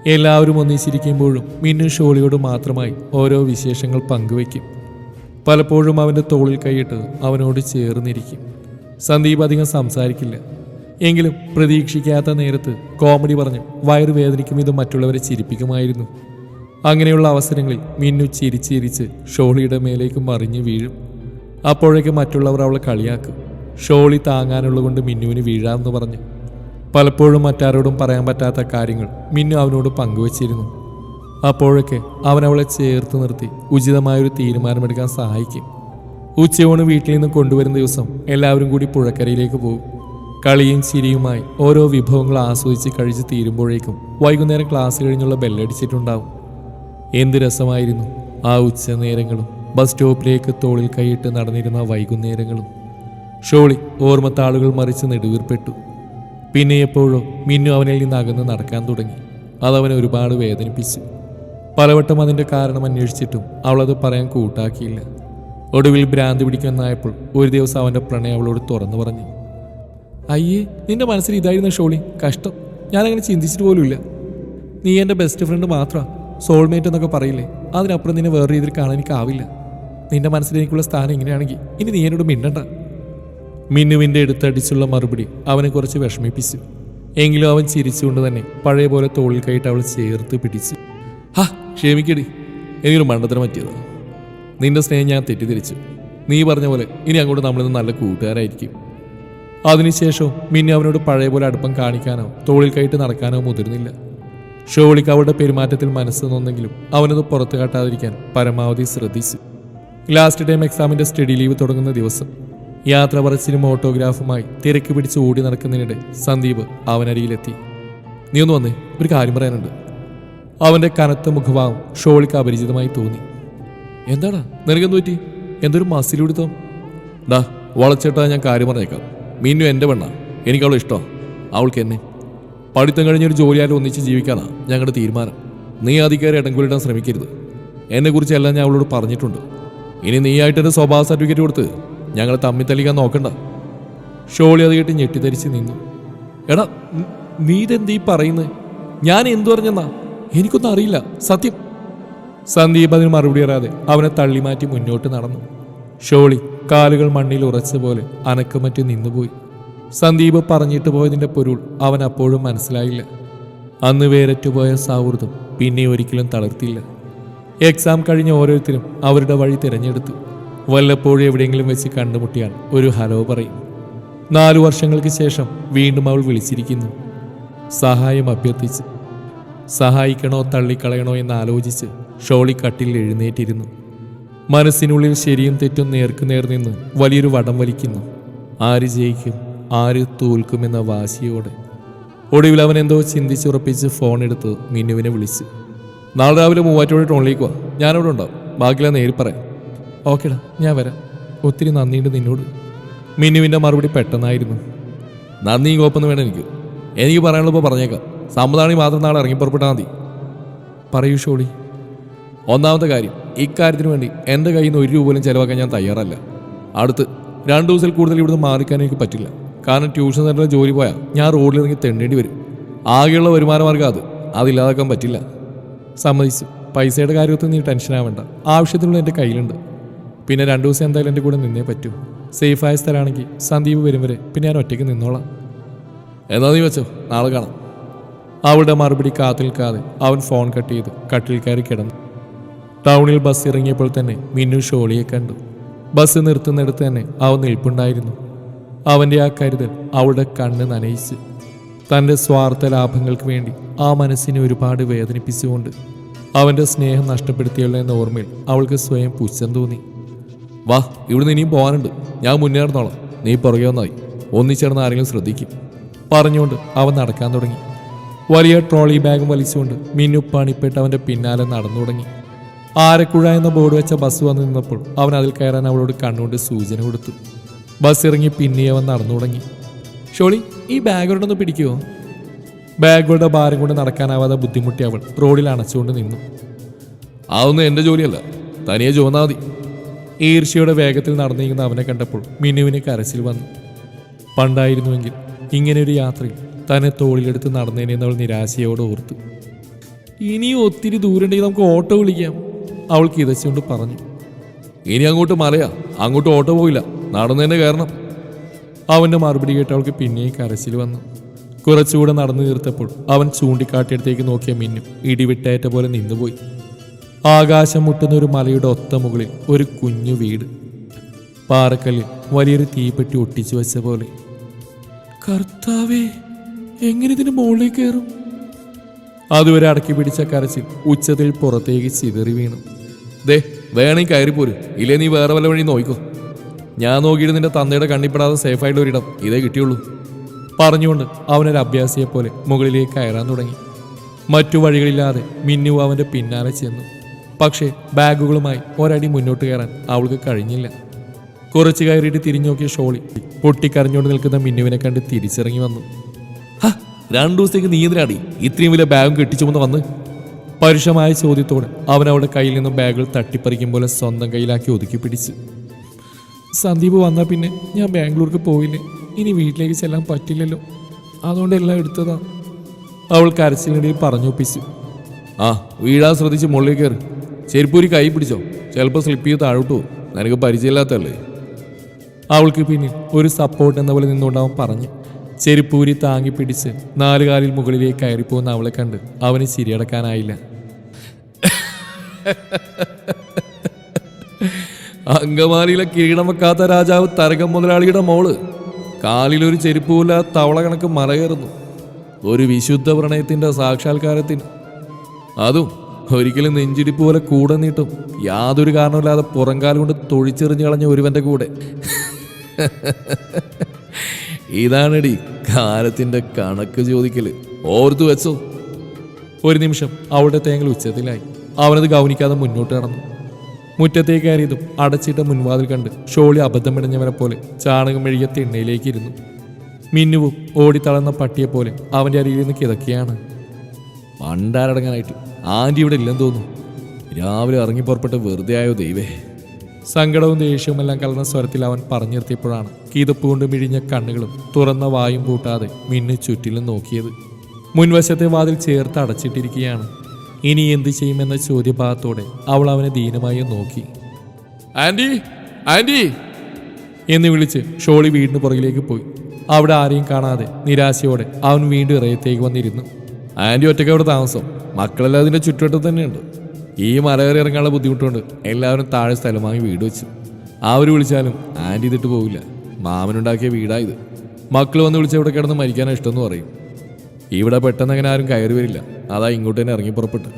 എല്ലാവരും ഒന്നിച്ചിരിക്കുമ്പോഴും മിന്നു ഷോളിയോട് മാത്രമായി ഓരോ വിശേഷങ്ങൾ പങ്കുവയ്ക്കും. പലപ്പോഴും അവന്റെ തോളിൽ കൈയിട്ട് അവനോട് ചേർന്നിരിക്കും. സന്ദീപ് അധികം സംസാരിക്കില്ല. എങ്കിലും പ്രതീക്ഷിക്കാത്ത നേരത്ത് കോമഡി പറഞ്ഞ് വയറുവേദനിക്കും ഇത് മറ്റുള്ളവരെ ചിരിപ്പിക്കുമായിരുന്നു. അങ്ങനെയുള്ള അവസരങ്ങളിൽ മിന്നു ചിരിച്ചിരിച്ച് ഷോളിയുടെ മേലേക്ക് മറിഞ്ഞു വീഴും. അപ്പോഴേക്ക് മറ്റുള്ളവർ അവളെ കളിയാക്കും. ഷോളി താങ്ങാനുള്ളതുകൊണ്ട് മിന്നുവിന് വീഴാമെന്ന് പറഞ്ഞു. പലപ്പോഴും മറ്റാരോടും പറയാൻ പറ്റാത്ത കാര്യങ്ങൾ മിന്നു അവനോട് പങ്കുവച്ചിരുന്നു. അപ്പോഴൊക്കെ അവൻ അവളെ ചേർത്ത് നിർത്തി. ഉചിതമായൊരു തീരുമാനമെടുക്കാൻ സഹായിക്കും. ഉച്ചയോണ് വീട്ടിൽ നിന്ന് കൊണ്ടുവരുന്ന ദിവസം എല്ലാവരും കൂടി പുഴക്കരയിലേക്ക് പോകും. കളിയും ചിരിയുമായി ഓരോ വിഭവങ്ങൾ ആസ്വദിച്ച് കഴിച്ച് തീരുമ്പോഴേക്കും വൈകുന്നേരം ക്ലാസ് കഴിഞ്ഞുള്ള ബെല്ലടിച്ചിട്ടുണ്ടാവും. എന്ത് രസമായിരുന്നു ആ ഉച്ച നേരങ്ങളും ബസ് സ്റ്റോപ്പിലേക്ക് തോളിൽ കൈയിട്ട് നടന്നിരുന്ന വൈകുന്നേരങ്ങളും. ഷോളി ഓർമ്മത്താളുകൾ മറിച്ച് നെടുവീർപ്പെട്ടു. പിന്നെ എപ്പോഴോ മിന്നു അവനിൽ നിന്ന് അകന്ന് നടക്കാൻ തുടങ്ങി. അതവനെ ഒരുപാട് വേദനിപ്പിച്ചു. പലവട്ടം അതിന്റെ കാരണം അന്വേഷിച്ചിട്ടും അവളത് പറയാൻ കൂട്ടാക്കിയില്ല. ഒടുവിൽ ഭ്രാന്തി പിടിക്കുമെന്നായപ്പോൾ ഒരു ദിവസം അവന്റെ പ്രണയം അവളോട് തുറന്നു പറഞ്ഞു. അയ്യേ നിന്റെ മനസ്സിൽ ഇതായിരുന്നു ഷോളി. കഷ്ടം. ഞാനങ്ങനെ ചിന്തിച്ചിട്ട് പോലുമില്ല. നീ എന്റെ ബെസ്റ്റ് ഫ്രണ്ട് മാത്രമാണ് സോൾമേറ്റ് എന്നൊക്കെ പറയില്ലേ? അതിനപ്പുറം നിന്നെ വേറെ രീതിയിൽ കാണാൻ എനിക്കാവില്ല. നിന്റെ മനസ്സിൽ എനിക്കുള്ള സ്ഥാനം ഇങ്ങനെയാണെങ്കിൽ ഇനി നീ എന്നോട് മിണ്ടണ്ട. മിന്നുവിന്റെ അടുത്തടിച്ചുള്ള മറുപടി അവനെ കുറച്ച് വിഷമിപ്പിച്ചു. എങ്കിലും അവൻ ചിരിച്ചുകൊണ്ട് തന്നെ പഴയ പോലെ തോളിൽ കൈയിട്ട് അവൾ ചേർത്ത് പിടിച്ചു. ഹാ ക്ഷമിക്കടി. എനിക്കൊരു മണ്ടത്തിന് പറ്റിയതാണ് നിന്റെ സ്നേഹം ഞാൻ തെറ്റിദ്ധരിച്ചു. നീ പറഞ്ഞ പോലെ ഇനി അങ്ങോട്ട് നമ്മളിന്ന് നല്ല കൂട്ടുകാരായിരിക്കും. അതിനുശേഷം മിന്നെ അവനോട് പഴയ പോലെ അടുപ്പം കാണിക്കാനോ തോളിൽ കയറ്റി നടക്കാനോ മുതിർന്നില്ല. ഷോളിക്ക് അവളുടെ പെരുമാറ്റത്തിൽ മനസ്സ് നിന്നെങ്കിലും അവനത് പുറത്തു കാട്ടാതിരിക്കാൻ പരമാവധി ശ്രദ്ധിച്ചു. ലാസ്റ്റ് ടൈം എക്സാമിന്റെ സ്റ്റഡി ലീവ് തുടങ്ങുന്ന ദിവസം യാത്ര പറച്ചിലും ഓട്ടോഗ്രാഫുമായി തിരക്ക് പിടിച്ച് ഓടി നടക്കുന്നതിനിടെ സന്ദീപ് അവനരിയിലെത്തി നീ ഒന്ന് വന്നേ ഒരു കാര്യം പറയാനുണ്ട്. അവന്റെ കനത്ത മുഖഭാവം ഷോളിക്ക് അപരിചിതമായി തോന്നി. എന്താടാ നിനക്കെന്ത് പറ്റി? എന്തൊരു മസിലെടുത്തോ ഡാ വളച്ചേട്ടാ ഞാൻ കാര്യം പറഞ്ഞേക്കാം. മീനു എന്റെ പെണ്ണ. എനിക്കവളെ ഇഷ്ടം. അവൾക്ക് എന്നെ. പഠിത്തം കഴിഞ്ഞൊരു ജോലിയാലും ഒന്നിച്ച് ജീവിക്കാനാ ഞങ്ങളുടെ തീരുമാനം. നീ അധികാരി ഇടംകൂലിടാൻ ശ്രമിക്കരുത്. എന്നെക്കുറിച്ച് എല്ലാം ഞാൻ അവളോട് പറഞ്ഞിട്ടുണ്ട്. ഇനി നീയായിട്ട് എന്റെ സ്വഭാവ സർട്ടിഫിക്കറ്റ് കൊടുത്ത് ഞങ്ങളെ തമ്മിൽ തല്ലിക്കാൻ നോക്കണ്ട. ഷോളി അത് കേട്ട് ഞെട്ടിധരിച്ച് നിന്നു. എടാ നീതെന്തീ പറയുന്നത് ഞാൻ എന്തു പറഞ്ഞെന്നാ? എനിക്കൊന്നും അറിയില്ല. സത്യം. സന്ദീപ് അതിന് മറുപടി അറിയാതെ അവനെ തള്ളി മാറ്റി മുന്നോട്ട് നടന്നു. ഷോളി കാലുകൾ മണ്ണിൽ ഉറച്ച പോലെ അനക്കമറ്റ് നിന്നുപോയി. സന്ദീപ് പറഞ്ഞിട്ട് പോയതിന്റെ പൊരുൾ അവൻ അപ്പോഴും മനസ്സിലായില്ല. അന്ന് വേരറ്റുപോയ സൗഹൃദം പിന്നെ ഒരിക്കലും തളർത്തില്ല. എക്സാം കഴിഞ്ഞ ഓരോരുത്തരും അവരുടെ വഴി തിരഞ്ഞെടുത്തു. വല്ലപ്പോഴും എവിടെയെങ്കിലും വെച്ച് കണ്ടുമുട്ടിയാൽ ഒരു ഹലോ പറയും. നാലു വർഷങ്ങൾക്ക് ശേഷം വീണ്ടും അവൾ വിളിച്ചിരിക്കുന്നു. സഹായം അഭ്യർത്ഥിച്ച്. സഹായിക്കണോ തള്ളിക്കളയണോ എന്ന് ആലോചിച്ച് ഷോളി കട്ടിൽ എഴുന്നേറ്റിരുന്നു. മനസ്സിനുള്ളിൽ ശരിയും തെറ്റും നേർക്കുനേർ നിന്ന് വലിയൊരു വടം വലിക്കുന്നു. ആര് ജയിക്കും ആര് തോൽക്കുമെന്ന വാശിയോടെ. ഒടുവിൽ അവൻ എന്തോ ചിന്തിച്ചുറപ്പിച്ച് ഫോൺ എടുത്ത് മിന്നുവിനെ വിളിച്ച് നാളെ രാവിലെ മൂവാറ്റോടെ ടോണിലേക്ക് വാ ഞാനവിടെ ഉണ്ടാവും. ബാക്കിയുള്ള നേരി പറയാം. ഓക്കേടാ ഞാൻ വരാം. ഒത്തിരി നന്ദിയുണ്ട് നിന്നോട്. മിന്നുവിന്റെ മറുപടി പെട്ടെന്നായിരുന്നു. നന്ദിയും കോപ്പൊന്നും വേണം എനിക്ക്. എനിക്ക് പറയാനുള്ളപ്പോൾ പറഞ്ഞേക്കാം. സമ്മതാണെങ്കിൽ മാത്രം നാളെ ഇറങ്ങി പുറപ്പെട്ടാൽ മതി. പറയൂ ഷോളി. ഒന്നാമത്തെ കാര്യം ഇക്കാര്യത്തിന് വേണ്ടി എന്റെ കയ്യിൽ നിന്ന് ഒരു രൂപ പോലും ചിലവാക്കാൻ ഞാൻ തയ്യാറല്ല. അടുത്ത് രണ്ട് ദിവസത്തിൽ കൂടുതൽ ഇവിടുന്ന് മാറിക്കാൻ എനിക്ക് പറ്റില്ല. കാരണം ട്യൂഷൻ സെന്ററിൽ ജോലി പോയാൽ ഞാൻ റോഡിൽ ഇറങ്ങി തെണ്ടേണ്ടി വരും. ആകെയുള്ള വരുമാന മാർഗം അത്. അതില്ലാതാക്കാൻ പറ്റില്ല. സമ്മതിച്ചു. പൈസയുടെ കാര്യത്തിൽ നീ ടെൻഷൻ ആവേണ്ട. ആവശ്യത്തിനുള്ള എന്റെ കയ്യിലുണ്ട്. പിന്നെ രണ്ട് ദിവസം എന്തായാലും എന്റെ കൂടെ നിന്നേ പറ്റൂ. സേഫായ സ്ഥലമാണെങ്കിൽ സന്ദീപ് വരും വരെ പിന്നെ ഞാൻ ഒറ്റയ്ക്ക് നിന്നോളാം. എന്നാ നീ വെച്ചോ? നാളെ കാണാം. അവളുടെ മറുപടി കാത്തു നിൽക്കാതെ അവൻ ഫോൺ കട്ട് ചെയ്ത് കട്ടിൽ കയറി കിടന്നു. ടൗണിൽ ബസ് ഇറങ്ങിയപ്പോൾ തന്നെ മിന്നു ഷോളിയെ കണ്ടു. ബസ് നിർത്തുന്നിടത്ത് തന്നെ അവൻ നിൽപ്പുണ്ടായിരുന്നു. അവന്റെ ആ കരുതൽ അവളുടെ കണ്ണ് നനയിച്ച്. തന്റെ സ്വാർത്ഥ ലാഭങ്ങൾക്ക് വേണ്ടി ആ മനസ്സിനെ ഒരുപാട് വേദനിപ്പിച്ചുകൊണ്ട് അവന്റെ സ്നേഹം നഷ്ടപ്പെടുത്തിയുള്ള എന്ന ഓർമ്മയിൽ അവൾക്ക് സ്വയം പുച്ഛം തോന്നി. വാ ഇവിടുന്ന് ഇനിയും പോകാനുണ്ട്. ഞാൻ മുന്നേറുന്നോളാം നീ പുറകെ വന്നായി ഒന്നിച്ചേർന്ന് ആരെങ്കിലും ശ്രദ്ധിക്കും. പറഞ്ഞുകൊണ്ട് അവൻ നടക്കാൻ തുടങ്ങി. വലിയ ട്രോളി ബാഗും വലിച്ചുകൊണ്ട് മിന്നു പണിപ്പെട്ട് അവന്റെ പിന്നാലെ നടന്നു തുടങ്ങി. ആരക്കുഴ എന്ന ബോർഡ് വെച്ച ബസ് വന്നു നിന്നപ്പോൾ അവൻ അതിൽ കയറാൻ അവളോട് കണ്ണുകൊണ്ട് സൂചന കൊടുത്തു. ബസ് ഇറങ്ങി പിന്നെ അവൻ നടന്നു തുടങ്ങി. ഷോളി ഈ ബാഗ് ഒരെണ്ണൊന്ന് പിടിക്കുമോ ബാഗുകളുടെ ഭാരം കൊണ്ട് നടക്കാനാവാതെ ബുദ്ധിമുട്ടി അവൾ റോഡിൽ അണച്ചുകൊണ്ട് നിന്നു. അതൊന്നും എന്റെ ജോലിയല്ല. തനിയെ ചുവന്നാ മതി. ഈർഷ്യയുടെ വേഗത്തിൽ നടന്നിരിക്കുന്ന അവനെ കണ്ടപ്പോൾ മിനുവിന് കരച്ചിൽ വന്നു. പണ്ടായിരുന്നുവെങ്കിൽ ഇങ്ങനെയൊരു യാത്രയിൽ തന്നെ തോളിലെടുത്ത് നടന്നതിനെ അവൾ നിരാശയോടെ ഓർത്തു. ഇനിയും ഒത്തിരി ദൂരമുണ്ടെങ്കിൽ നമുക്ക് ഓട്ടോ വിളിക്കാം അവൾ കിതച്ചുകൊണ്ട് പറഞ്ഞു. ഇനി അങ്ങോട്ട് മലയാ. അങ്ങോട്ട് ഓട്ടോ പോയില്ല. നടന്നതിന്റെ കാരണം. അവന്റെ അവന്റെ മറുപടി കേട്ട് അവൾക്ക് പിന്നെയും കരച്ചിൽ വന്നു. കുറച്ചുകൂടെ നടന്നു തീർത്തപ്പോൾ അവൻ ചൂണ്ടിക്കാട്ടിയടുത്തേക്ക് നോക്കിയ മിന്നും ഇടിവിട്ടേറ്റ പോലെ നിന്നുപോയി. ആകാശം മുട്ടുന്ന ഒരു മലയുടെ ഒത്ത മുകളിൽ ഒരു കുഞ്ഞു വീട്. പാറക്കല്ലിൽ വലിയൊരു തീപ്പെട്ടി ഒട്ടിച്ചു വെച്ച പോലെ. കർത്താവേ എങ്ങനെ ഇതിന് മുകളിലേക്ക് കയറും? അതുവരെ അടക്കി പിടിച്ച കരച്ചിൽ ഉച്ചത്തിൽ പുറത്തേക്ക് ചിതറി വീണു. ദേ വേണമെങ്കിൽ കയറിപ്പോര് ഇല്ലേ നീ വേറെ വല്ല വഴി നോക്കൂ ഞാൻ നോക്കിയിട്ട് നിന്റെ തന്തയുടെ കണ്ണിപ്പെടാതെ സേഫായിട്ടുള്ള ഒരിടം ഇതേ കിട്ടിയുള്ളൂ. പറഞ്ഞുകൊണ്ട് അവനൊരു അഭ്യാസിയെ പോലെ മുകളിലേക്ക് കയറാൻ തുടങ്ങി. മറ്റു വഴികളില്ലാതെ മിന്നു അവന്റെ പിന്നാലെ ചെന്നു. പക്ഷേ ബാഗുകളുമായി ഒരടി മുന്നോട്ട് കയറാൻ അവൾക്ക് കഴിഞ്ഞില്ല. കുറച്ച് കയറിയിട്ട് തിരിഞ്ഞു നോക്കിയ ഷോളി പൊട്ടിക്കരഞ്ഞുകൊണ്ട് നിൽക്കുന്ന മിന്നുവിനെ കണ്ട് തിരിച്ചിറങ്ങി വന്നു. "ഹ, രണ്ടു ദിവസത്തേക്ക് നീ എന്തിനാടി ഇത്രയും വലിയ ബാഗും കെട്ടിച്ചുമെന്ന് വന്ന് പരുഷമായ ചോദ്യത്തോടെ അവൻ അവളുടെ കയ്യിൽ നിന്നും ബാഗുകൾ തട്ടിപ്പറിക്കും പോലെ സ്വന്തം കയ്യിലാക്കി ഒതുക്കി പിടിച്ച്. സന്ദീപ് വന്നാൽ പിന്നെ ഞാൻ ബാംഗ്ലൂർക്ക് പോയില്ലേ? ഇനി വീട്ടിലേക്ക് ചെല്ലാൻ പറ്റില്ലല്ലോ. അതുകൊണ്ട് എല്ലാം എടുത്തതാ. അവൾ കരച്ചിലിനിടയിൽ പറഞ്ഞൊപ്പിച്ചു. ആ വീഴാൻ ശ്രദ്ധിച്ച് മുകളിൽ കയറി. ചെരുപ്പൂരി കൈ പിടിച്ചോ? ചിലപ്പോൾ സ്ലിപ്പ് ചെയ്ത് താഴോട്ടു നിനക്ക് പരിചയമില്ലാത്തല്ലേ അവൾക്ക് പിന്നിൽ ഒരു സപ്പോർട്ട് എന്ന പോലെ നിന്നുകൊണ്ട് അവൻ പറഞ്ഞു. ചെരുപ്പൂരി താങ്ങി പിടിച്ച് നാലുകാലിൽ മുകളിലേക്ക് കയറിപ്പോകുന്ന അവളെ കണ്ട് അവന് ശരിയടക്കാനായില്ല അങ്കമാലിയിലെ കിരീടം വെക്കാത്ത രാജാവ് തരകം മുതലാളിയുടെ മോൾ. കാലിലൊരു ചെരുപ്പൂല തവള കണക്ക് മലകയറുന്നു ഒരു വിശുദ്ധ പ്രണയത്തിന്റെ സാക്ഷാത്കാരത്തിന്. അതും ഒരിക്കലും നെഞ്ചിടിപ്പ് പോലെ കൂടെ നീട്ടും. യാതൊരു കാരണമില്ലാതെ പുറംകാലം കൊണ്ട് തൊഴിച്ചെറിഞ്ഞു കളഞ്ഞ ഒരുവന്റെ കൂടെ. ഇതാണടി കാലത്തിന്റെ കണക്ക് ചോദിക്കൽ. ഓർത്തു വെച്ചോ. ഒരു നിമിഷം അവളുടെ തേങ്ങൽ ഉച്ചത്തിലായി. അവനത് ഗൗനിക്കാതെ മുന്നോട്ട് നടന്നു. മുറ്റത്തേക്ക് കയറിയതും അടച്ചിട്ട മുൻവാതിൽ കണ്ട് ഷോളി അബദ്ധം പിടഞ്ഞവനെ പോലെ ചാണകം മെഴുകിയ തിണ്ണയിലേക്ക് ഇരുന്നു മിന്നുവും ഓടിത്തളർന്ന പട്ടിയെ പോലെ അവന്റെ അരിയിൽ നിന്ന് കിതക്കിയാണ് പണ്ടാരടങ്ങാനായിട്ട് ആന്റി ഇവിടെ ഇല്ലെന്ന് തോന്നുന്നു. രാവിലെ ഇറങ്ങി പുറപ്പെട്ട് വെറുതെ ആയോ ദൈവേ. സങ്കടവും ദേഷ്യവും എല്ലാം കലർന്ന സ്വരത്തിൽ അവൻ പറഞ്ഞു നിർത്തിയപ്പോഴാണ് കിതപ്പ് കൊണ്ട് മിഴിഞ്ഞ കണ്ണുകളും തുറന്ന വായും പൂട്ടാതെ മിന്നു ചുറ്റിലും നോക്കിയത്. മുൻവശത്തെ വാതിൽ ചേർത്ത് അടച്ചിട്ടിരിക്കുകയാണ്. ഇനി എന്ത് ചെയ്യുമെന്ന ചോദ്യഭാഗത്തോടെ അവൾ അവനെ ദീനമായി നോക്കി. Aunty aunty! എന്ന് വിളിച്ച് ഷോളി വീടിന് പുറകിലേക്ക് പോയി. അവിടെ ആരെയും കാണാതെ നിരാശയോടെ അവൻ വീണ്ടും ഇറയത്തേക്ക് വന്നിരുന്നു. ആന്റി ഒറ്റയ്ക്ക് അവിടെ താമസം. മക്കളെല്ലാം അതിന്റെ ചുറ്റുവട്ടത്ത് തന്നെയുണ്ട്. ഈ മലകയറി ഇറങ്ങാനുള്ള ബുദ്ധിമുട്ടുണ്ട്. എല്ലാവരും താഴെ സ്ഥലം വാങ്ങി വീട് വെച്ചു. അവർ വിളിച്ചാലും ആന്റി ഇതിട്ട് പോവില്ല. മാമനുണ്ടാക്കിയ വീടായത് മക്കൾ വന്ന് വിളിച്ച് ഇവിടെ കിടന്ന് മരിക്കാനാണ് ഇഷ്ടമെന്ന് പറയും. ഇവിടെ പെട്ടെന്ന് അങ്ങനെ ആരും കയറി വരില്ല. അതാ ഇങ്ങോട്ട് തന്നെ ഇറങ്ങി പുറപ്പെട്ടു.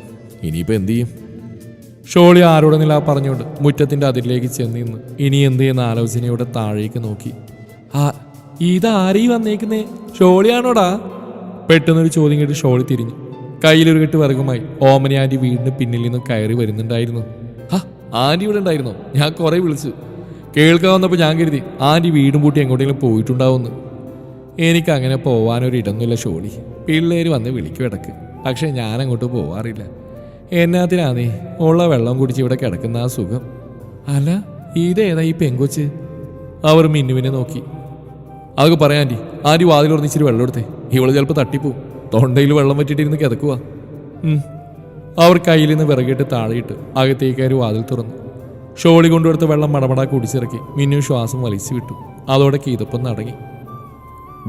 ഇനിയിപ്പോൾ എന്തു ചെയ്യും? ഷോളി ആരോടെന്നില്ല പറഞ്ഞുകൊണ്ട് മുറ്റത്തിന്റെ അതിരിലേക്ക് ചെന്ന് നിന്ന് ഇനി എന്ത് ചെയ്യുന്ന ആലോചനയോടെ താഴേക്ക് നോക്കി. ആ ഇതാരീ വന്നേക്കുന്നേ? ഷോളിയാണോടാ? പെട്ടെന്നൊരു ചോദ്യം കേട്ട് ഷോളി തിരിഞ്ഞു. കയ്യിലൊരു കെട്ട് വിറകുമായി ഓമനി ആന്റി വീടിന് പിന്നിൽ നിന്ന് കയറി വരുന്നുണ്ടായിരുന്നു. ആ ആന്റി ഇവിടെ ഉണ്ടായിരുന്നോ? ഞാൻ കുറെ വിളിച്ചു. കേൾക്കാൻ വന്നപ്പോൾ ഞാൻ കരുതി ആന്റി വീടും പൂട്ടി എങ്ങോട്ടെങ്കിലും പോയിട്ടുണ്ടാവുമെന്ന്. എനിക്ക് അങ്ങനെ പോവാനൊരു ഇടമൊന്നുമില്ല ഷോളി പിള്ളേര് വന്ന് വിളിക്കും ഇടയ്ക്ക് പക്ഷേ ഞാൻ അങ്ങോട്ട് പോവാറില്ല. എന്നാത്തിനാന്നേ ഉള്ള വെള്ളം കുടിച്ച് ഇവിടെ കിടക്കുന്ന ആ സുഖം. അല്ല ഇതേതാ ഈ പെങ്കൊച്ച്? അവർ മിന്നുവിനെ നോക്കി. അതൊക്കെ പറയാൻ ആന്റി ആന്റി വാതിലുറന്ന് ഇച്ചിരി വെള്ളം എടുത്തേ. ഇവൾ ചിലപ്പോൾ തട്ടിപ്പോവും. തൊണ്ടയിൽ വെള്ളം വറ്റിട്ടിരുന്ന് കിതക്കുക അവർ കയ്യിൽ നിന്ന് വിറകിട്ട് താഴെയിട്ട് അകത്തേക്ക് കയറി വാതിൽ തുറന്നു. ഷോളി കൊണ്ടുവരുത്ത വെള്ളം മടമടാ കുടിച്ചിറക്കി മിന്നു ശ്വാസം വലിച്ചു വിട്ടു. അതോടെ കീതപ്പം നടങ്ങി.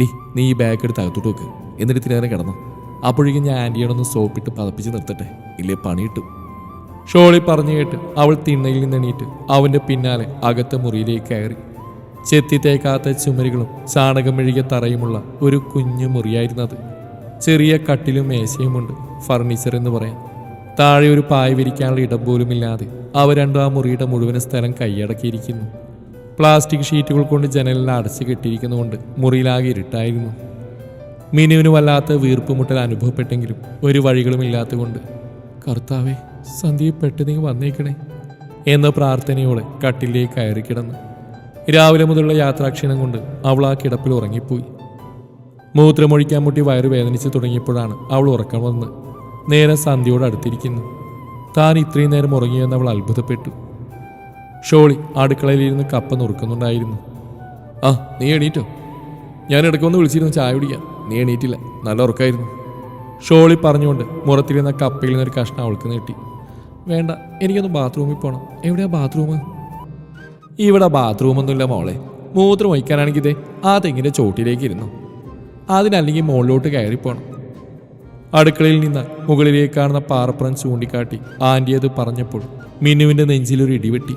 ഡി നീ ഈ ബാഗ് എടുത്ത് അകത്തോട്ട് വെക്ക്. എന്നിട്ട് തിരികെ കിടന്നു. അപ്പോഴേക്കും ഞാൻ ആന്റിയോടൊന്ന് സോപ്പിട്ട് പതപ്പിച്ച് നിർത്തട്ടെ. ഇല്ലേ പണി കിട്ടും ഷോളി പറഞ്ഞു കേട്ട് അവൾ തിണ്ണയിൽ നിന്നെണീറ്റ് അവന്റെ പിന്നാലെ അകത്തെ മുറിയിലേക്ക് കയറി. ചെത്തി തേക്കാത്ത ചുമരുകളും ചാണകം മെഴുകിയ തറയുമുള്ള ഒരു കുഞ്ഞു മുറിയായിരുന്നത് ചെറിയ കട്ടിലും മേശയുമുണ്ട് ഫർണിച്ചർ എന്ന് പറയാം. താഴെ ഒരു പായ വിരിക്കാനുള്ള ഇടം പോലും ഇല്ലാതെ അവ രണ്ടും ആ മുറിയുടെ മുഴുവൻ സ്ഥലം കൈയടക്കിയിരിക്കുന്നു. പ്ലാസ്റ്റിക് ഷീറ്റുകൾ കൊണ്ട് ജനലിൽ അടച്ചു കെട്ടിയിരിക്കുന്നതുകൊണ്ട് മുറിയിലാകെ ഇരുട്ടായിരുന്നു. മിനുവിന് വല്ലാത്ത വീർപ്പുമുട്ടൽ അനുഭവപ്പെട്ടെങ്കിലും ഒരു വഴികളും ഇല്ലാത്തതുകൊണ്ട് കർത്താവെ സന്ധ്യയെ പെട്ടെന്ന് വന്നേക്കണേ എന്ന പ്രാർത്ഥനയോടെ കട്ടിലേക്ക് കയറി കിടന്നു രാവിലെ മുതലുള്ള യാത്രാക്ഷീണം കൊണ്ട് അവൾ ആ കിടപ്പിൽ ഉറങ്ങിപ്പോയി. മൂത്രമൊഴിക്കാൻ മുട്ടി വയറ് വേദനിച്ച് തുടങ്ങിയപ്പോഴാണ് അവൾ ഉറക്കം വന്ന്. നേരെ സന്ധ്യയോട് അടുത്തിരിക്കുന്നു. താൻ ഇത്രയും നേരം ഉറങ്ങിയെന്ന് അവൾ അത്ഭുതപ്പെട്ടു. ഷോളി അടുക്കളയിലിരുന്ന് കപ്പ നുറുക്കുന്നുണ്ടായിരുന്നു. ആ നീ എണീറ്റോ? ഞാൻ ഇടയ്ക്കൊന്ന് വിളിച്ചിരുന്നു ചായ കുടിക്കാൻ. നീ എണീറ്റില്ല. നല്ല ഉറക്കായിരുന്നു. ഷോളി പറഞ്ഞുകൊണ്ട് മുറത്തിരുന്ന കപ്പയിൽ നിന്നൊരു കഷ്ണം അവൾക്ക് നീട്ടി. വേണ്ട എനിക്കൊന്ന് ബാത്റൂമിൽ പോകണം എവിടെയാ ബാത്റൂം ഇവിടെ ബാത്റൂമൊന്നുമില്ല മോളെ. മൂത്രം ഒഴിക്കാനാണെങ്കിൽ ഇതേ ആ തെങ്ങിന്റെ ചോട്ടിലേക്ക് ഇരുന്നു അതിനല്ലെങ്കിൽ മുകളിലോട്ട് കയറിപ്പോണം. അടുക്കളയിൽ നിന്ന് മുകളിലേക്ക് കാണുന്ന പാറപ്പുറം ചൂണ്ടിക്കാട്ടി ആന്റി അത് പറഞ്ഞപ്പോൾ മിനുവിന്റെ നെഞ്ചിലൊരു ഇടിവെട്ടി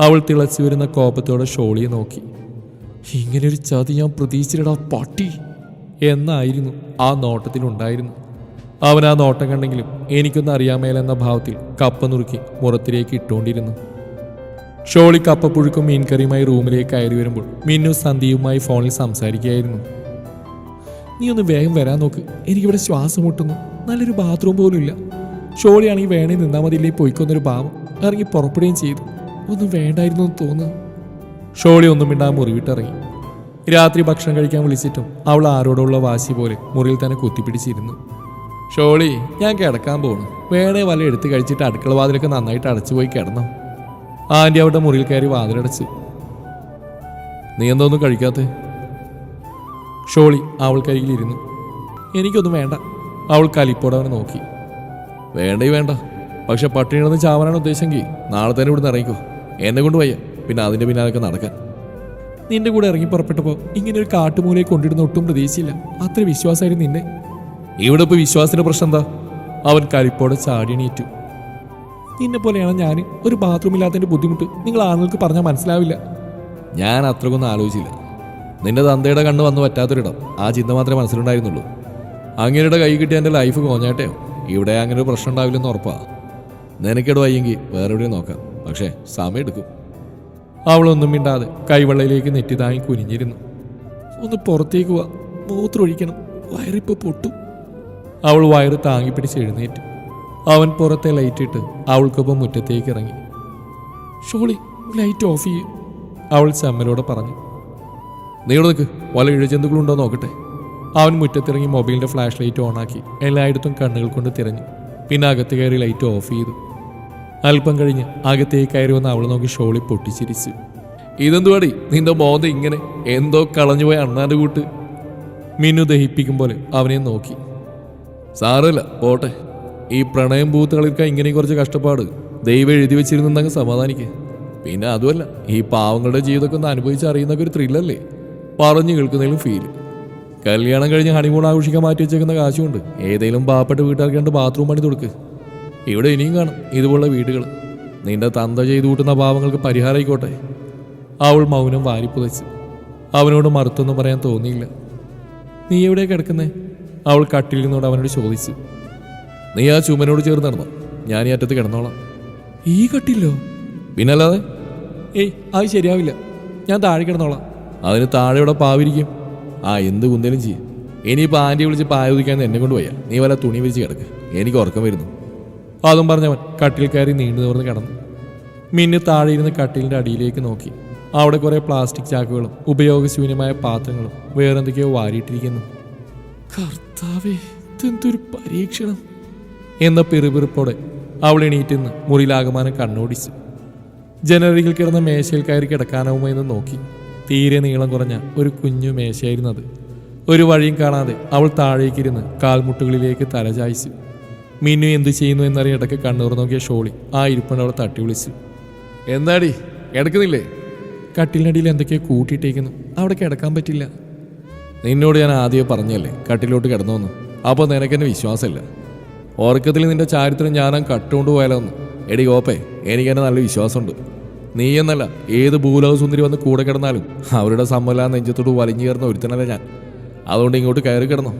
അവൾ തിളച്ചു വരുന്ന കോപത്തോടെ ഷോളിയെ നോക്കി. ഇങ്ങനൊരു ചതി ഞാൻ പ്രതീക്ഷിച്ചിടാ പട്ടി! എന്നായിരുന്നു ആ നോട്ടത്തിലുണ്ടായിരുന്നു അവൻ ആ നോട്ടം കണ്ടെങ്കിലും എനിക്കൊന്നും അറിയാമേലെന്ന ഭാവത്തിൽ കപ്പ നുറുക്കി മുറത്തിലേക്ക് ഇട്ടുകൊണ്ടിരുന്നു. ഷോളി കപ്പപ്പുഴുക്കും മീൻകറിയുമായി റൂമിലേക്ക് കയറി വരുമ്പോൾ മിന്നു സന്ധ്യയുമായി ഫോണിൽ സംസാരിക്കുകയായിരുന്നു. നീ ഒന്ന് വേഗം വരാൻ നോക്ക്. എനിക്കിവിടെ ശ്വാസം മുട്ടുന്നു. നല്ലൊരു ബാത്റൂം പോലും ഇല്ല ഷോളിയാണെങ്കിൽ വേണേ നിന്നാ മതിയില്ലേ പോയിക്കൊന്നൊരു ഭാവം ഇറങ്ങി പുറപ്പെടുകയും ചെയ്തു. ഒന്നും വേണ്ടായിരുന്നു എന്ന് തോന്നുന്നു. ഷോളി ഒന്നും മിണ്ടാ മുറി വിട്ടിറങ്ങി രാത്രി ഭക്ഷണം കഴിക്കാൻ വിളിച്ചിട്ടും അവൾ ആരോടുള്ള വാശി പോലെ മുറിയിൽ തന്നെ കുത്തിപ്പിടിച്ചിരുന്നു. ഷോളി ഞാൻ കിടക്കാൻ പോണു. വേണേ വല്ല എടുത്ത് കഴിച്ചിട്ട് അടുക്കള വാതിലൊക്കെ നന്നായിട്ട് അടച്ചു പോയി കിടന്നു. ആന്റി അവരുടെ മുറിയിൽ കയറി വാതിലടച്ചു. നീ എന്തോന്നും കഴിക്കാത്തേ? ഷോളി അവൾക്കരികിലിരുന്നു എനിക്കൊന്നും വേണ്ട. അവൾ കലിപ്പോടെ അവനെ നോക്കി. വേണ്ടേ വേണ്ട. പക്ഷെ പട്ടിണിടന്ന് ചാവാനാണ് ഉദ്ദേശമെങ്കിൽ നാളെ തന്നെ ഇവിടുന്ന് ഇറങ്ങിക്കോ. എന്നെ കൊണ്ട് വയ്യ. പിന്നെ അതിന്റെ പിന്നാലൊക്കെ നടക്കാൻ. നിന്റെ കൂടെ ഇറങ്ങി പുറപ്പെട്ടപ്പോൾ ഇങ്ങനെ ഒരു കാട്ടുമൂലയെ കൊണ്ടിടുന്ന ഒട്ടും പ്രതീക്ഷയില്ല. അത്ര വിശ്വാസമായിരുന്നു നിന്നെ. ഇവിടെ ഇപ്പോൾ വിശ്വാസത്തിന്റെ പ്രശ്നം എന്താ? അവൻ കലിപ്പോടെ ചാടിയണീറ്റു നിന്നെ പോലെയാണ് ഞാൻ ഒരു ബാത്റൂം ഇല്ലാത്തതിന്റെ ബുദ്ധിമുട്ട് നിങ്ങൾ ആളുകൾക്ക് പറഞ്ഞാൽ മനസ്സിലാവില്ല. ഞാൻ അത്രക്കൊന്നും ആലോചിച്ചില്ല. നിന്റെ തന്തയുടെ കണ്ണ് വന്ന് പറ്റാത്തൊരിടം ആ ചിന്ത മാത്രമേ മനസ്സിലുണ്ടായിരുന്നുള്ളൂ. അങ്ങനെയുടെ കൈ കിട്ടിയ എന്റെ ലൈഫ് കോഞ്ഞാട്ടെയോ ഇവിടെ അങ്ങനെ ഒരു പ്രശ്നം ഉണ്ടാവില്ലെന്ന് ഉറപ്പാ. നിനക്കിട വയ്യെങ്കിൽ വേറെ എവിടെയും നോക്കാം പക്ഷേ സമയം എടുക്കും. അവളൊന്നും മിണ്ടാതെ കൈവെള്ളയിലേക്ക് നെറ്റി താങ്ങി കുനിഞ്ഞിരുന്നു. ഒന്ന് പുറത്തേക്ക് പോവാ മൂത്രമൊഴിക്കണം വയറിപ്പോൾ പൊട്ടും. അവൾ വയറ് താങ്ങിപ്പിടിച്ച് എഴുന്നേറ്റു. അവൻ പുറത്തെ ലൈറ്റ് ഇട്ട് അവൾക്കൊപ്പം മുറ്റത്തേക്ക് ഇറങ്ങി. ഷോളി ലൈറ്റ് ഓഫ് ചെയ്യും അവൾ ചമ്മലോടെ പറഞ്ഞു. നീ ഇവിടെ നിൽക്ക് വല്ല ഇഴജന്തുക്കളുണ്ടോ നോക്കട്ടെ. അവൻ മുറ്റത്തിറങ്ങി മൊബൈലിന്റെ ഫ്ലാഷ് ലൈറ്റ് ഓണാക്കി എല്ലായിടത്തും കണ്ണുകൾ കൊണ്ട് തിരഞ്ഞു. പിന്നെ അകത്ത് കയറി ലൈറ്റ് ഓഫ് ചെയ്തു. അല്പം കഴിഞ്ഞ് അകത്തേക്ക് കയറി വന്ന് അവൾ നോക്കി ഷോളി പൊട്ടിച്ചിരിച്ചു. ഇതെന്തുവാടി? നിന്റെ ബോധം ഇങ്ങനെ എന്തോ കളഞ്ഞുപോയ അണ്ണാന്റെ കൂട്ട്. മിന്നു ദഹിപ്പിക്കും പോലെ അവനെ നോക്കി. സാറല്ല പോട്ടെ. ഈ പ്രണയം പൂത്ത് കളിക്കാൻ ഇങ്ങനെ കുറച്ച് കഷ്ടപ്പാട്. ദൈവം എഴുതി വെച്ചിരുന്നെങ്കിൽ സമാധാനിക്കേ. പിന്നെ അതുമല്ല ഈ പാവങ്ങളുടെ ജീവിതമൊക്കെ ഒന്ന് അനുഭവിച്ച് അറിയുന്നൊക്കെ ഒരു ത്രില്ലല്ലേ പറഞ്ഞു കേൾക്കുന്നതിലും ഫീൽ കല്യാണം കഴിഞ്ഞ് ഹണിമൂൺ ആഘോഷിക്കാൻ മാറ്റി വെച്ചേക്കുന്ന കാശുകൊണ്ട് ഏതെങ്കിലും പാവപ്പെട്ട വീട്ടുകാർക്ക് രണ്ട് ബാത്റൂം പണി കൊടുക്ക്. ഇവിടെ ഇനിയും കാണും ഇതുപോലുള്ള വീടുകൾ നിന്റെ തന്ത ചെയ്തു കൂട്ടുന്ന പാവങ്ങൾക്ക് പരിഹാരമായിക്കോട്ടെ അവൾ മൗനം വാരിപ്പുതച്ചു. അവനോട് മറുത്തൊന്നും പറയാൻ തോന്നിയില്ല. നീ എവിടെ കിടക്കുന്നേ? അവൾ കട്ടിൽ നിന്നോട് അവനോട് ചോദിച്ചു. നീ ആ ചുമനോട് ചേർന്ന് നടന്നോ. ഞാൻ ഈ അറ്റത്ത് കിടന്നോളാം. ഈ കട്ടില്ലോ പിന്നല്ലാതെ? ഏയ് അത് ശരിയാവില്ല. ഞാൻ താഴെ കിടന്നോളാം. അതിന് താഴെ ഇവിടെ പാവിരിക്കും. ആ എന്ത് കുന്തലും ചെയ്യും. ഇനിയിപ്പോൾ ആന്റി വിളിച്ച് പായ ഉദിക്കാൻ എന്നെ കൊണ്ട് പോയാൽ നീ വല്ല തുണി വിരിച്ച് കിടക്ക്. എനിക്ക് ഉറക്കം വരുന്നു. അതും പറഞ്ഞവൻ കട്ടിൽ കയറി നീണ്ടു നിവർന്ന് കിടന്നു. മിന്നു താഴെ ഇരുന്ന് കട്ടിലിന്റെ അടിയിലേക്ക് നോക്കി. അവിടെ കുറേ പ്ലാസ്റ്റിക് ചാക്കുകളും ഉപയോഗശൂന്യമായ പാത്രങ്ങളും വേറെന്തൊക്കെയോ വാരിയിട്ടിരിക്കുന്നു. കർത്താവേ ഇതെന്തൊരു പരീക്ഷണം. എന്ന പിറുപിറുപ്പോടെ അവൾ എണീറ്റിന്ന് മുറിയിലാകമാനം കണ്ണോടിച്ചു. ജനറിയിൽ കിടന്ന മേശയിൽ കയറി കിടക്കാനാവുമോ എന്ന് നോക്കി. തീരെ നീളം കുറഞ്ഞ ഒരു കുഞ്ഞു മേശയായിരുന്നു അത്. ഒരു വഴിയും കാണാതെ അവൾ താഴേക്കിരുന്ന് കാൽമുട്ടുകളിലേക്ക് തലചായ്ച്ചു മിന്നു എന്തു ചെയ്യുന്നു എന്നറിയ ഇടയ്ക്ക് കണ്ണൂർ നോക്കിയ ഷോളി ആ ഇരിപ്പണ്ട് അവളെ തട്ടി വിളിച്ചു. എന്താടി? കിടക്കുന്നില്ലേ? കട്ടിലിനടിയിൽ എന്തൊക്കെയോ കൂട്ടിയിട്ടേക്കുന്നു. അവിടെ കിടക്കാൻ പറ്റില്ല. നിന്നോട് ഞാൻ ആദ്യമേ പറഞ്ഞല്ലേ കട്ടിലോട്ട് കിടന്നോന്ന് അപ്പോൾ നിനക്കെന്നെ വിശ്വാസമില്ല. ഓർക്കത്തിൽ നിന്റെ ചാരിത്രം ഞാനാ കട്ടുകൊണ്ട് പോയാലോന്ന് എടി ഓപ്പേ എനിക്കെന്നെ നല്ല വിശ്വാസമുണ്ട്. നീ എന്നല്ല ഏത് ഭൂലോക സുന്ദരി വന്ന് കൂടെ കിടന്നാലും അവരുടെ സമ്മല നെഞ്ചത്തോട് വലിഞ്ഞു കയറുന്ന ഒരുത്തനല്ല ഞാൻ. അതുകൊണ്ട് ഇങ്ങോട്ട് കയറി കിടന്നു.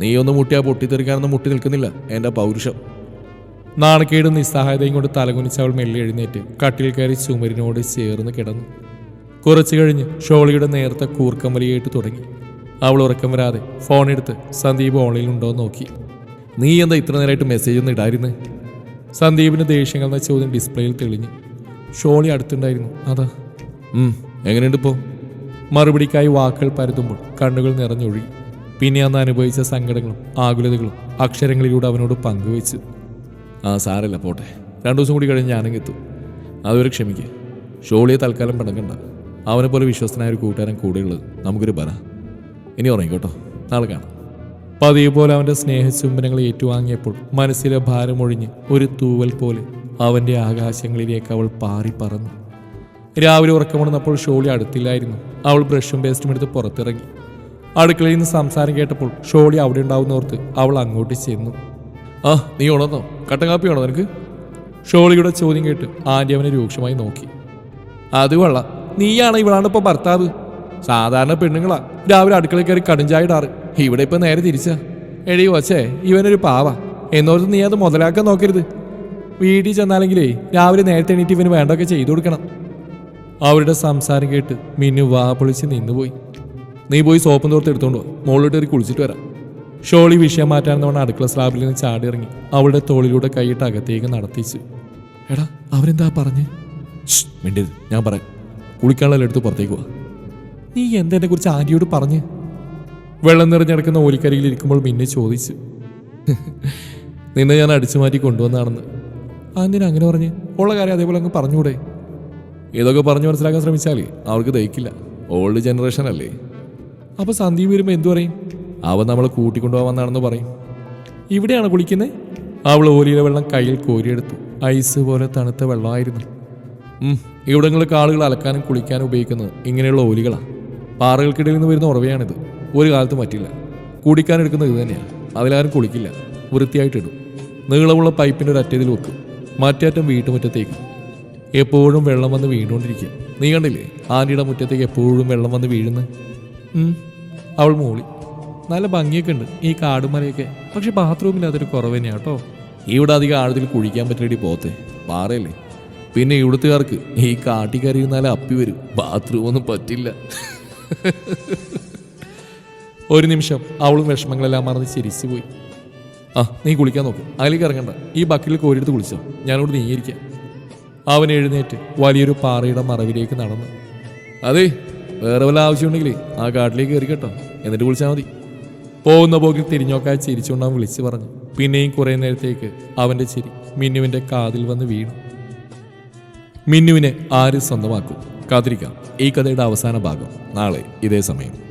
നീ ഒന്ന് മുട്ടിയാ പൊട്ടിത്തെറിക്കാനൊന്നും മുട്ടി നിൽക്കുന്നില്ല എന്റെ പൗരുഷം. നാണക്കേടും നിസ്സഹായതയും കൊണ്ട് തലകുനിച്ച് അവൾ മെല്ലെ എഴുന്നേറ്റ് കട്ടിൽ കയറി ചുമരിനോട് ചേർന്ന് കിടന്നു. കുറച്ചു കഴിഞ്ഞ് ഷോളിയുടെ നേരത്തെ കൂർക്കം വലിയായിട്ട് തുടങ്ങി. അവൾ ഉറക്കം വരാതെ ഫോൺ ഫോണെടുത്ത് സന്ദീപ് ഓൺലൈനിൽ ഉണ്ടോ നോക്കി. നീ എന്താ ഇത്ര നേരമായിട്ട് മെസ്സേജ് ഒന്നും ഇടായിരുന്നു സന്ദീപിന് ദേഷ്യങ്ങൾ എന്ന ചോദ്യം ഡിസ്പ്ലേയിൽ തെളിഞ്ഞു. ഷോളി അടുത്തുണ്ടായിരുന്നു. അതാ. എങ്ങനെയുണ്ട് ഇപ്പോൾ മറുപടിക്കായി വാക്കുകൾ പരതുമ്പോൾ കണ്ണുകൾ നിറഞ്ഞൊഴുകി. പിന്നെ അന്ന് അനുഭവിച്ച സങ്കടങ്ങളും ആകുലതകളും അക്ഷരങ്ങളിലൂടെ അവനോട് പങ്കുവെച്ചു. ആ സാരല്ല പോട്ടെ. രണ്ടു ദിവസം കൂടി കഴിഞ്ഞ് ഞാനും എത്തും. അതുവരെ ക്ഷമിക്കുക ഷോളിയെ തൽക്കാലം പിണങ്ങണ്ട. അവനെ പോലെ വിശ്വസ്തനായ ഒരു കൂട്ടുകാരൻ കൂടെയുള്ളത് നമുക്കൊരു ബല ഇനി ഉറങ്ങിക്കോട്ടോ. നാളെ കാണാം. പതിവ് പോലെ അവന്റെ സ്നേഹചുംബനങ്ങൾ ഏറ്റുവാങ്ങിയപ്പോൾ മനസ്സിലെ ഭാരമൊഴിഞ്ഞ് ഒരു തൂവൽ പോലെ അവന്റെ ആകാശങ്ങളിലേക്ക് അവൾ പാറി പറന്നു. രാവിലെ ഉറക്കമുണർന്നപ്പോൾ ഷോളി അടുത്തില്ലായിരുന്നു. അവൾ ബ്രഷും പേസ്റ്റും എടുത്ത് പുറത്തിറങ്ങി. അടുക്കളയിൽ നിന്ന് സംസാരം കേട്ടപ്പോൾ ഷോളി അവിടെ ഉണ്ടാവുന്നോർത്ത് അവൾ അങ്ങോട്ട് ചെന്നു. ആ നീ ഉണർന്നോ? കട്ടൻ കാപ്പി വേണോ നിനക്ക്? ഷോളിയുടെ ചോദ്യം കേട്ട് ആന്റി അവനെ രൂക്ഷമായി നോക്കി. അത് കൊള്ളാം. നീയാണ് ഇവളാണ് ഇപ്പൊ ഭർത്താവ്. സാധാരണ പെണ്ണുങ്ങളാ. രാവിലെ അടുക്കളയിൽ കയറി കടുഞ്ചായിടാറ് ഇവിടെ ഇപ്പൊ നേരെ തിരിച്ചാ. എടി വച്ചേ ഇവനൊരു പാവ. എന്നോർത്ത് നീ അത് മുതലാക്കാൻ നോക്കരുത്. വീട്ടിൽ ചെന്നാലെങ്കിലേ രാവിലെ നേരത്തെ എണീറ്റ് ഇവന് വേണ്ടൊക്കെ ചെയ്തു കൊടുക്കണം. അവരുടെ സംസാരം കേട്ട് മിന്നു വാ പൊളിച്ച് നിന്നുപോയി. നീ പോയി സോപ്പും തോർത്ത് എടുത്തോണ്ട് മുകളിലോട്ട് കയറി കുളിച്ചിട്ട് വരാം. ഷോളി വിഷയം മാറ്റാൻ തവണ അടുക്കള സ്ലാബിൽ നിന്ന് ചാടി ഇറങ്ങി അവളുടെ തോളിലൂടെ കൈയിട്ട് അകത്തേക്ക് നടത്തിച്ചു. എടാ അവരെന്താ പറഞ്ഞ്? മിണ്ടിയത് ഞാൻ പറയാം. കുളിക്കാനുള്ള എടുത്ത് പുറത്തേക്ക് പോവാ. നീ എന്തെന്നെ കുറിച്ച് ആന്റിയോട് പറഞ്ഞ്? വെള്ളം നിറഞ്ഞെടുക്കുന്ന ഓലിക്കരിയിൽ ഇരിക്കുമ്പോൾ മിന്നെ ചോദിച്ചു. [laughs] നിന്നെ ഞാൻ അടിച്ചു മാറ്റി കൊണ്ടുവന്നാണെന്ന്. ആന്റിന് അങ്ങനെ പറഞ്ഞ്? ഉള്ള കാര്യം അതേപോലെ അങ്ങ് പറഞ്ഞൂടെ ഇതൊക്കെ പറഞ്ഞു മനസ്സിലാക്കാൻ ശ്രമിച്ചാലേ അവർക്ക് ദഹിക്കില്ല. ഓൾഡ് ജനറേഷൻ അല്ലേ? അപ്പൊ സന്ദീപ് വരുമ്പോ എന്തു പറയും? അവൻ നമ്മളെ കൂട്ടിക്കൊണ്ടുപോകാമെന്നാണെന്ന് പറയും. ഇവിടെയാണ് കുളിക്കുന്നത്? അവൾ ഓലിയിലെ വെള്ളം കയ്യിൽ കോരിയെടുത്തു. ഐസ് പോലെ തണുത്ത വെള്ളമായിരുന്നു. ഇവിടെ ഇവിടങ്ങളിലൊക്കെ കാളുകൾ അലക്കാനും കുളിക്കാനും ഉപയോഗിക്കുന്നത് ഇങ്ങനെയുള്ള ഓലികളാണ് പാറകൾക്കിടയിൽ നിന്ന് വരുന്ന ഉറവയാണിത്. ഒരു കാലത്ത് പറ്റില്ല. കുടിക്കാൻ എടുക്കുന്നത് ഇത് തന്നെയാണ് അതിലാരും കുളിക്കില്ല. വൃത്തിയായിട്ടിടും നീളമുള്ള പൈപ്പിന്റെ ഒരു അറ്റത്തിൽ വെക്കും. മറ്റേ അറ്റം വീട്ടുമുറ്റത്തേക്ക്. എപ്പോഴും വെള്ളം വന്ന് വീണുകൊണ്ടിരിക്കുക നീ കണ്ടില്ലേ? ആന്റിയുടെ മുറ്റത്തേക്ക് എപ്പോഴും വെള്ളം വന്ന് വീഴുന്നു അവൾ മൂളി. നല്ല ഭംഗിയൊക്കെ ഉണ്ട്. ഈ കാടുമലയൊക്കെ പക്ഷെ ബാത്റൂമിൽ അതൊരു കുറവ് തന്നെയാണ് കേട്ടോ. ഇവിടെ അധികം ആഴത്തിൽ കുഴിക്കാൻ പറ്റില്ലടി പോത്തെ. പാറയല്ലേ? പിന്നെ ഇവിടുത്തുകാർക്ക് ഈ കാട്ടി കരയുന്നാലും അപ്പി വരും. ബാത്റൂം ഒന്നും പറ്റില്ല. ഒരു നിമിഷം അവളും വിഷമങ്ങളെല്ലാം മറന്ന് ചിരിച്ചു പോയി ആ നീ കുളിക്കാൻ നോക്ക്. അകലേക്ക് ഇറങ്ങണ്ട. ഈ ബക്കിൽ കോരിയെടുത്ത് കുളിച്ചോ. ഞാനോട് നീയിരിക്കാം അവൻ എഴുന്നേറ്റ് വലിയൊരു പാറയുടെ മറവിലേക്ക് നടന്നു. അതെ വേറെ വല്ല ആവശ്യമുണ്ടെങ്കിൽ ആ കാട്ടിലേക്ക് കയറി കേട്ടോ. എന്നിട്ട് വിളിച്ചാൽ മതി. പോകുന്ന പോക്കിൽ തിരിഞ്ഞോക്കായി ചിരിച്ചുകൊണ്ട് വിളിച്ചു പറഞ്ഞു. പിന്നെയും കുറേ നേരത്തേക്ക് അവന്റെ ചിരി മിന്നുവിന്റെ കാതിൽ വന്ന് വീണു. മിന്നുവിനെ ആര് സ്വന്തമാക്കും? കാത്തിരിക്കാം. ഈ കഥയുടെ അവസാന ഭാഗം നാളെ ഇതേ സമയം.